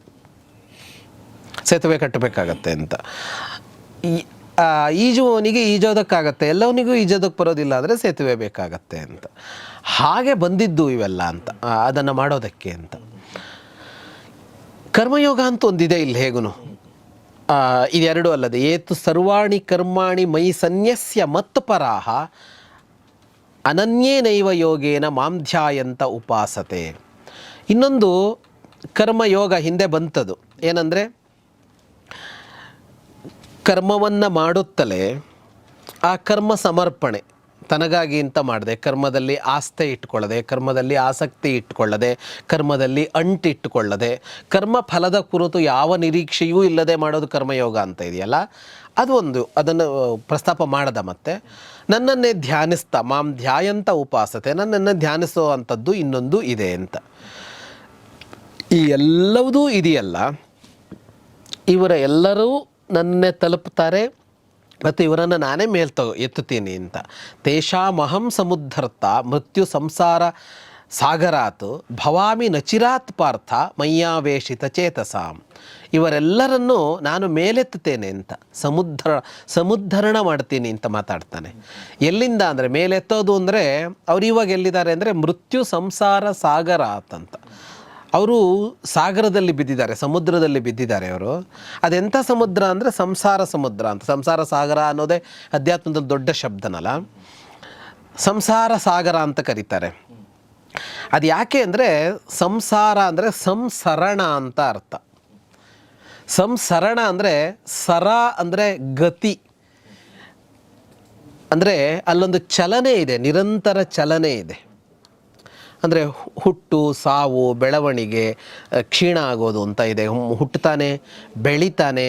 ಸೇತುವೆ ಕಟ್ಟಬೇಕಾಗತ್ತೆ ಅಂತ. ಈಜುವವನಿಗೆ ಈಜೋದಕ್ಕಾಗತ್ತೆ, ಎಲ್ಲವನಿಗೂ ಈಜೋದಕ್ಕೆ ಬರೋದಿಲ್ಲ ಅಂದರೆ ಸೇತುವೆ ಬೇಕಾಗತ್ತೆ ಅಂತ. ಹಾಗೆ ಬಂದಿದ್ದು ಇವೆಲ್ಲ ಅಂತ ಅದನ್ನು ಮಾಡೋದಕ್ಕೆ ಅಂತ. ಕರ್ಮಯೋಗ ಅಂತ ಒಂದಿದೆ ಇಲ್ಲಿ ಹೇಗೂ ಇದೆರಡು ಅಲ್ಲದೆ, ಏತು ಸರ್ವಾಣಿ ಕರ್ಮಾಣಿ ಮೈ ಸನ್ಯಸ್ಯ ಮತ್ಪರಾಹ ಅನನ್ಯೇನೈವ ಯೋಗೇನ ಮಾಂಧ್ಯಾಯಂತ ಉಪಾಸತೆ. ಇನ್ನೊಂದು ಕರ್ಮಯೋಗ ಹಿಂದೆ ಬಂತದು. ಏನಂದರೆ, ಕರ್ಮವನ್ನು ಮಾಡುತ್ತಲೇ ಆ ಕರ್ಮ ಸಮರ್ಪಣೆ. ತನಗಾಗಿ ಅಂತ ಮಾಡದೆ. ಕರ್ಮದಲ್ಲಿ ಆಸ್ಥೆ ಇಟ್ಕೊಳ್ಳದೆ, ಕರ್ಮದಲ್ಲಿ ಆಸಕ್ತಿ ಇಟ್ಕೊಳ್ಳದೆ, ಕರ್ಮದಲ್ಲಿ ಅಂಟಿಟ್ಟುಕೊಳ್ಳದೆ ಕರ್ಮ ಫಲದ ಕುರಿತು ಯಾವ ನಿರೀಕ್ಷೆಯೂ ಇಲ್ಲದೆ ಮಾಡೋದು ಕರ್ಮಯೋಗ ಅಂತ ಇದೆಯಲ್ಲ? ಅದು ಒಂದು ಅದನ್ನು ಪ್ರಸ್ತಾಪ ಮಾಡದ ಮತ್ತೆ. ನನ್ನನ್ನೇ ಧ್ಯಾನಿಸ್ತಾ, ಮಾಂ ಧ್ಯಾಯಂತ ಉಪಾಸತೆ, ನನ್ನನ್ನು ಧ್ಯಾನಿಸೋ ಅಂಥದ್ದು ಇನ್ನೊಂದು ಇದೆ ಅಂತ. ಈ ಎಲ್ಲವುದೂ ಇದೆಯಲ್ಲ. ಇವರ ಎಲ್ಲರೂ ನನ್ನೇ ತಲುಪ್ತಾರೆ. ಮತ್ತು ಇವರನ್ನು ನಾನೇ ಮೇಲ್ ತಗೋ, ಎತ್ತುತ್ತೀನಿ ಅಂತ. ತೇಷಾಮಹಂ ಸಮುದ್ಧರ್ತ ಮೃತ್ಯು ಸಂಸಾರ ಸಾಗರಾತು ಭವಾಮಿ ನಚಿರಾತ್ ಪಾರ್ಥ ಮಯ್ಯಾವೇಶಿತ ಚೇತಸಾಂ. ಇವರೆಲ್ಲರನ್ನೂ ನಾನು ಮೇಲೆತ್ತುತ್ತೇನೆ ಅಂತ. ಸಮುದ್ರ, ಸಮುದ್ಧರಣ ಮಾಡ್ತೀನಿ ಅಂತ ಮಾತಾಡ್ತಾನೆ. ಎಲ್ಲಿಂದ ಅಂದರೆ ಮೇಲೆತ್ತೋದು ಅಂದರೆ ಅವರು ಇವಾಗ ಎಲ್ಲಿದ್ದಾರೆ ಅಂದರೆ ಮೃತ್ಯು ಸಂಸಾರ ಸಾಗರಾತ್ ಅಂತ. ಅವರು ಸಾಗರದಲ್ಲಿ ಬಿದ್ದಿದ್ದಾರೆ, ಸಮುದ್ರದಲ್ಲಿ ಬಿದ್ದಿದ್ದಾರೆ ಅವರು. ಅದೆಂಥ ಸಮುದ್ರ ಅಂದರೆ ಸಂಸಾರ ಸಮುದ್ರ ಅಂತ. ಸಂಸಾರ ಸಾಗರ ಅನ್ನೋದೇ ಅಧ್ಯಾತ್ಮದ ದೊಡ್ಡ ಶಬ್ದನಲ್ಲ. ಸಂಸಾರ ಸಾಗರ ಅಂತ ಕರೀತಾರೆ. ಅದು ಯಾಕೆ ಅಂದರೆ ಸಂಸಾರ ಅಂದರೆ ಸಂಸರಣ ಅಂತ ಅರ್ಥ. ಸಂಸರಣ ಅಂದರೆ ಸರ ಅಂದರೆ ಗತಿ. ಅಂದರೆ ಅಲ್ಲೊಂದು ಚಲನೆ ಇದೆ, ನಿರಂತರ ಚಲನೆ ಇದೆ. ಅಂದರೆ ಹುಟ್ಟು ಸಾವು ಬೆಳವಣಿಗೆ ಕ್ಷೀಣ ಆಗೋದು ಅಂತ ಇದೆ. ಹುಟ್ಟುತ್ತಾನೆ ಬೆಳಿತಾನೆ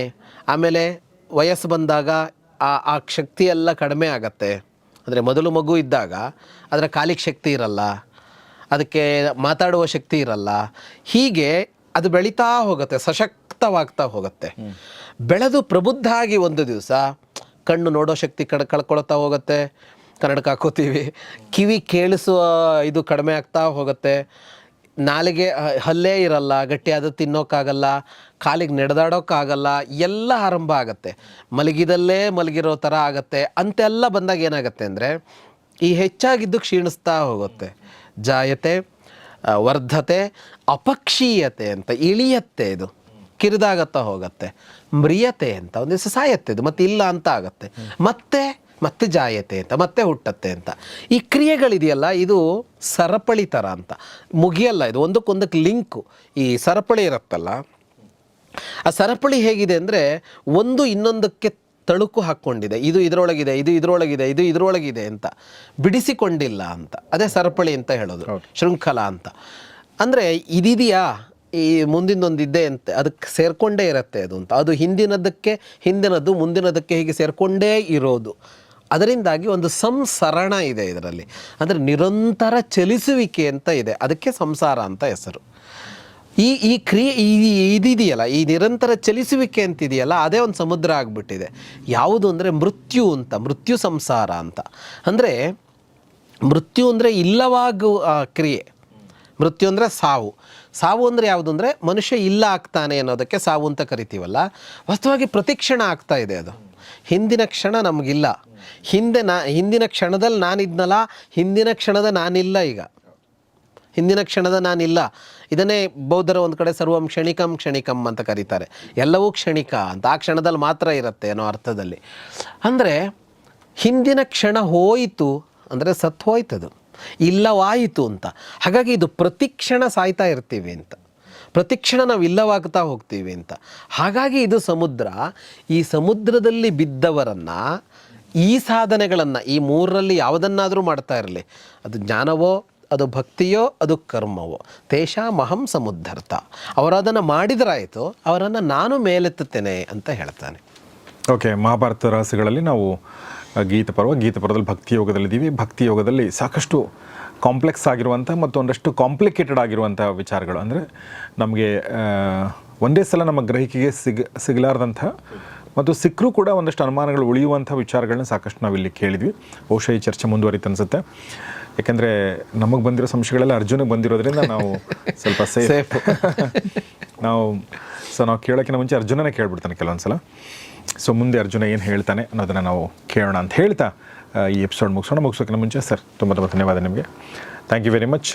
ಆಮೇಲೆ ವಯಸ್ಸು ಬಂದಾಗ ಆ ಆ ಶಕ್ತಿ ಎಲ್ಲ ಕಡಿಮೆ ಆಗತ್ತೆ. ಅಂದರೆ ಮೊದಲು ಮಗು ಇದ್ದಾಗ ಅದರ ಕಾಲಿಗೆ ಶಕ್ತಿ ಇರಲ್ಲ ಅದಕ್ಕೆ ಮಾತಾಡುವ ಶಕ್ತಿ ಇರಲ್ಲ. ಹೀಗೆ ಅದು ಬೆಳೀತಾ ಹೋಗುತ್ತೆ ಸಶಕ್ತವಾಗ್ತಾ ಹೋಗುತ್ತೆ. ಬೆಳೆದು ಪ್ರಬುದ್ಧ ಆಗಿ ಒಂದು ದಿವಸ ಕಣ್ಣು ನೋಡೋ ಶಕ್ತಿ ಕಡ್ ಕಳ್ಕೊಳ್ತಾ ಹೋಗುತ್ತೆ ಕನ್ನಡಕ ಹಾಕೋತೀವಿ. ಕಿವಿ ಕೇಳಿಸುವ ಇದು ಕಡಿಮೆ ಆಗ್ತಾ ಹೋಗುತ್ತೆ. ನಾಲಿಗೆ ಹಲ್ಲೇ ಇರಲ್ಲ, ಗಟ್ಟಿಯಾದ ತಿನ್ನೋಕ್ಕಾಗಲ್ಲ, ಕಾಲಿಗೆ ನಡೆದಾಡೋಕ್ಕಾಗಲ್ಲ, ಎಲ್ಲ ಆರಂಭ ಆಗತ್ತೆ. ಮಲಗಿದಲ್ಲೇ ಮಲಗಿರೋ ಥರ ಆಗತ್ತೆ. ಅಂತೆಲ್ಲ ಬಂದಾಗ ಏನಾಗುತ್ತೆ ಅಂದರೆ, ಈ ಹೆಚ್ಚಾಗಿದ್ದು ಕ್ಷೀಣಿಸ್ತಾ ಹೋಗುತ್ತೆ. ಜಾಯತೆ ವರ್ಧತೆ, ಅಪಕ್ಷೀಯತೆ ಅಂತ, ಇಳಿಯತ್ತೆ ಇದು. ಕಿರಿದಾಗತ್ತಾ ಹೋಗುತ್ತೆ. ಮ್ರಿಯತೆ ಅಂತ ಒಂದು ಸಾಯತ್ತೆ ಇದು ಮತ್ತೆ ಇಲ್ಲ ಅಂತ ಆಗುತ್ತೆ. ಮತ್ತೆ ಮತ್ತೆ ಜಾಯತೆ ಅಂತ ಮತ್ತೆ ಹುಟ್ಟತ್ತೆ ಅಂತ. ಈ ಕ್ರಿಯೆಗಳಿದೆಯಲ್ಲ ಇದು ಸರಪಳಿ ಥರ ಅಂತ. ಮುಗಿಯಲ್ಲ ಇದು ಒಂದಕ್ಕೊಂದಕ್ಕೆ ಲಿಂಕು. ಈ ಸರಪಳಿ ಇರುತ್ತಲ್ಲ ಆ ಸರಪಳಿ ಹೇಗಿದೆ ಅಂದರೆ ಒಂದು ಇನ್ನೊಂದಕ್ಕೆ ತಳುಕು ಹಾಕ್ಕೊಂಡಿದೆ ಇದು ಇದರೊಳಗಿದೆ ಇದು ಇದರೊಳಗಿದೆ ಇದು ಇದರೊಳಗಿದೆ ಅಂತ. ಬಿಡಿಸಿಕೊಂಡಿಲ್ಲ ಅಂತ. ಅದೇ ಸರಪಳಿ ಅಂತ ಹೇಳೋದು. ಶೃಂಖಲ ಅಂತ. ಅಂದರೆ ಇದಿದೆಯಾ? ಈ ಮುಂದಿನದೊಂದು ಅಂತ ಅದಕ್ಕೆ ಸೇರ್ಕೊಂಡೇ ಇರುತ್ತೆ ಅದು ಅಂತ. ಅದು ಹಿಂದಿನದಕ್ಕೆ ಹಿಂದಿನದ್ದು ಮುಂದಿನದಕ್ಕೆ ಹೀಗೆ ಸೇರ್ಕೊಂಡೇ ಇರೋದು. ಅದರಿಂದಾಗಿ ಒಂದು ಸಂಸರಣ ಇದೆ ಇದರಲ್ಲಿ. ಅಂದರೆ ನಿರಂತರ ಚಲಿಸುವಿಕೆ ಅಂತ ಇದೆ. ಅದಕ್ಕೆ ಸಂಸಾರ ಅಂತ ಹೆಸರು. ಈ ಈ ಕ್ರಿಯೆ, ಈ ಇದಿದೆಯಲ್ಲ, ಈ ನಿರಂತರ ಚಲಿಸುವಿಕೆ ಅಂತಿದೆಯಲ್ಲ, ಅದೇ ಒಂದು ಸಮುದ್ರ ಆಗಿಬಿಟ್ಟಿದೆ. ಯಾವುದು ಅಂದರೆ ಮೃತ್ಯು ಅಂತ, ಮೃತ್ಯು ಸಂಸಾರ ಅಂತ. ಅಂದರೆ ಮೃತ್ಯು ಅಂದರೆ ಇಲ್ಲವಾಗುವ ಕ್ರಿಯೆ. ಮೃತ್ಯು ಅಂದರೆ ಸಾವು. ಸಾವು ಅಂದರೆ ಯಾವುದು ಅಂದರೆ ಮನುಷ್ಯ ಇಲ್ಲ ಆಗ್ತಾನೆ ಅನ್ನೋದಕ್ಕೆ ಸಾವು ಅಂತ ಕರಿತೀವಲ್ಲ. ವಾಸ್ತವವಾಗಿ ಪ್ರತಿಕ್ಷಣ ಆಗ್ತಾ ಇದೆ ಅದು. ಹಿಂದಿನ ಕ್ಷಣ ನಮಗಿಲ್ಲ. ಹಿಂದೆ ನಾ, ಹಿಂದಿನ ಕ್ಷಣದಲ್ಲಿ ನಾನಿದ್ನಲ್ಲ, ಹಿಂದಿನ ಕ್ಷಣದ ನಾನಿಲ್ಲ ಈಗ. ಹಿಂದಿನ ಕ್ಷಣದ ನಾನಿಲ್ಲ. ಇದನ್ನೇ ಬೌದ್ಧರ ಒಂದು ಕಡೆ ಸರ್ವಂ ಕ್ಷಣಿಕಂ ಕ್ಷಣಿಕಂ ಅಂತ ಕರೀತಾರೆ. ಎಲ್ಲವೂ ಕ್ಷಣಿಕ ಅಂತ. ಆ ಕ್ಷಣದಲ್ಲಿ ಮಾತ್ರ ಇರುತ್ತೆ ಅನ್ನೋ ಅರ್ಥದಲ್ಲಿ. ಅಂದರೆ ಹಿಂದಿನ ಕ್ಷಣ ಹೋಯಿತು ಅಂದರೆ ಸತ್ತು ಹೋಯ್ತದು. ಇಲ್ಲವಾಯಿತು ಅಂತ. ಹಾಗಾಗಿ ಇದು ಪ್ರತಿ ಕ್ಷಣ ಸಾಯ್ತಾ ಇರ್ತೀವಿ ಅಂತ. ಪ್ರತಿಕ್ಷಣ ನಾವು ಇಲ್ಲವಾಗ್ತಾ ಹೋಗ್ತೀವಿ ಅಂತ. ಹಾಗಾಗಿ ಇದು ಸಮುದ್ರ. ಈ ಸಮುದ್ರದಲ್ಲಿ ಬಿದ್ದವರನ್ನು, ಈ ಸಾಧನೆಗಳನ್ನು, ಈ ಮೂರರಲ್ಲಿ ಯಾವುದನ್ನಾದರೂ ಮಾಡ್ತಾ ಇರಲಿ. ಅದು ಜ್ಞಾನವೋ, ಅದು ಭಕ್ತಿಯೋ, ಅದು ಕರ್ಮವೋ. ತೇಷಾಮಹಂ ಸಮುದ್ಧರ್ಥ ಅವರು ಅದನ್ನು ಮಾಡಿದರಾಯಿತು, ಅವರನ್ನು ನಾನು ಮೇಲೆತ್ತುತ್ತೇನೆ ಅಂತ ಹೇಳ್ತಾನೆ. ಓಕೆ, ಮಹಾಭಾರತ ರಹಸ್ಯಗಳಲ್ಲಿ ನಾವು ಗೀತ ಪರ್ವ, ಗೀತ ಪರ್ವದಲ್ಲಿ ಭಕ್ತಿ ಯೋಗದಲ್ಲಿದ್ದೀವಿ. ಭಕ್ತಿ ಯೋಗದಲ್ಲಿ ಸಾಕಷ್ಟು ಕಾಂಪ್ಲೆಕ್ಸ್ ಆಗಿರುವಂಥ ಮತ್ತು ಒಂದಷ್ಟು ಕಾಂಪ್ಲಿಕೇಟೆಡ್ ಆಗಿರುವಂಥ ವಿಚಾರಗಳು. ಅಂದರೆ ನಮಗೆ ಒಂದೇ ಸಲ ನಮ್ಮ ಗ್ರಹಿಕೆಗೆ ಸಿಗ ಸಿಗಲಾರ್ದಂಥ ಮತ್ತು ಸಿಕ್ಕರೂ ಕೂಡ ಒಂದಷ್ಟು ಅನುಮಾನಗಳು ಉಳಿಯುವಂಥ ವಿಚಾರಗಳನ್ನ ಸಾಕಷ್ಟು ನಾವಿಲ್ಲಿ ಕೇಳಿದ್ವಿ. ಬಹುಶಃ ಈ ಚರ್ಚೆ ಮುಂದುವರಿತು ಅನಿಸುತ್ತೆ. ಯಾಕೆಂದರೆ ನಮಗೆ ಬಂದಿರೋ ಸಂಶಯಗಳೆಲ್ಲ ಅರ್ಜುನಿಗೆ ಬಂದಿರೋದ್ರಿಂದ ನಾವು ಸ್ವಲ್ಪ ಸೇಫ್ ನಾವು ಸೊ ನಾವು ಕೇಳೋಕ್ಕಿಂತ ಮುಂಚೆ ಅರ್ಜುನನೇ ಕೇಳ್ಬಿಡ್ತಾನೆ ಕೆಲವೊಂದು ಸಲ ಸೊ ಮುಂದೆ ಅರ್ಜುನ ಏನು ಹೇಳ್ತಾನೆ ಅನ್ನೋದನ್ನು ನಾವು ಕೇಳೋಣ ಅಂತ ಹೇಳ್ತಾ ಈ ಎಪಿಸೋಡ್ ಮುಗಿಸೋಣ ಮುಗಿಸೋಕ್ಕಿಂತ ಮುಂಚೆ ಸರ್, ತುಂಬ ತುಂಬ ಧನ್ಯವಾದ ನಿಮಗೆ. Thank you very much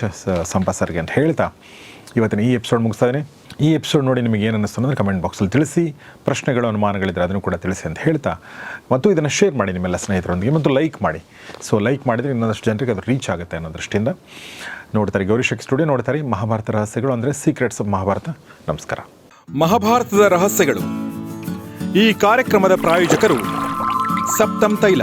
Sampa ಸರ್ಗೆ ಅಂತ ಹೇಳ್ತಾ. ಇವತ್ತಿನ ಈ ಎಪಿಸೋಡ್ ಮುಗಿಸ್ತಾ ಇದ್ದೀನಿ. ಈ ಎಪಿಸೋಡ್ ನೋಡಿ ನಿಮಗೆ ಏನು ಅನ್ನಿಸ್ತು ಅಂದರೆ ಕಮೆಂಟ್ ಬಾಕ್ಸಲ್ಲಿ ತಿಳಿಸಿ, ಪ್ರಶ್ನೆಗಳು ಅನುಮಾನಗಳಿದ್ದರೆ ಅದನ್ನು ಕೂಡ ತಿಳಿಸಿ ಅಂತ ಹೇಳ್ತಾ. ಮತ್ತು ಇದನ್ನು ಶೇರ್ ಮಾಡಿ ನಿಮ್ಮೆಲ್ಲ ಸ್ನೇಹಿತರೊಂದಿಗೆ ಮತ್ತು ಲೈಕ್ ಮಾಡಿ. ಸೊ ಲೈಕ್ ಮಾಡಿದರೆ ಇನ್ನೊಂದಷ್ಟು ಜನರಿಗೆ ಅದು ರೀಚ್ ಆಗುತ್ತೆ ಅನ್ನೋ ದೃಷ್ಟಿಯಿಂದ. ನೋಡ್ತಾರೆ ಗೌರಿಶಕ್ ಸ್ಟುಡಿಯೋ ನೋಡ್ತಾರೆ ಮಹಾಭಾರತ ರಹಸ್ಯಗಳು ಅಂದರೆ ಸೀಕ್ರೆಟ್ಸ್ ಆಫ್ ಮಹಾಭಾರತ. ನಮಸ್ಕಾರ. ಮಹಾಭಾರತದ ರಹಸ್ಯಗಳು. ಈ ಕಾರ್ಯಕ್ರಮದ ಪ್ರಾಯೋಜಕರು ಸಪ್ತಂ ತೈಲ.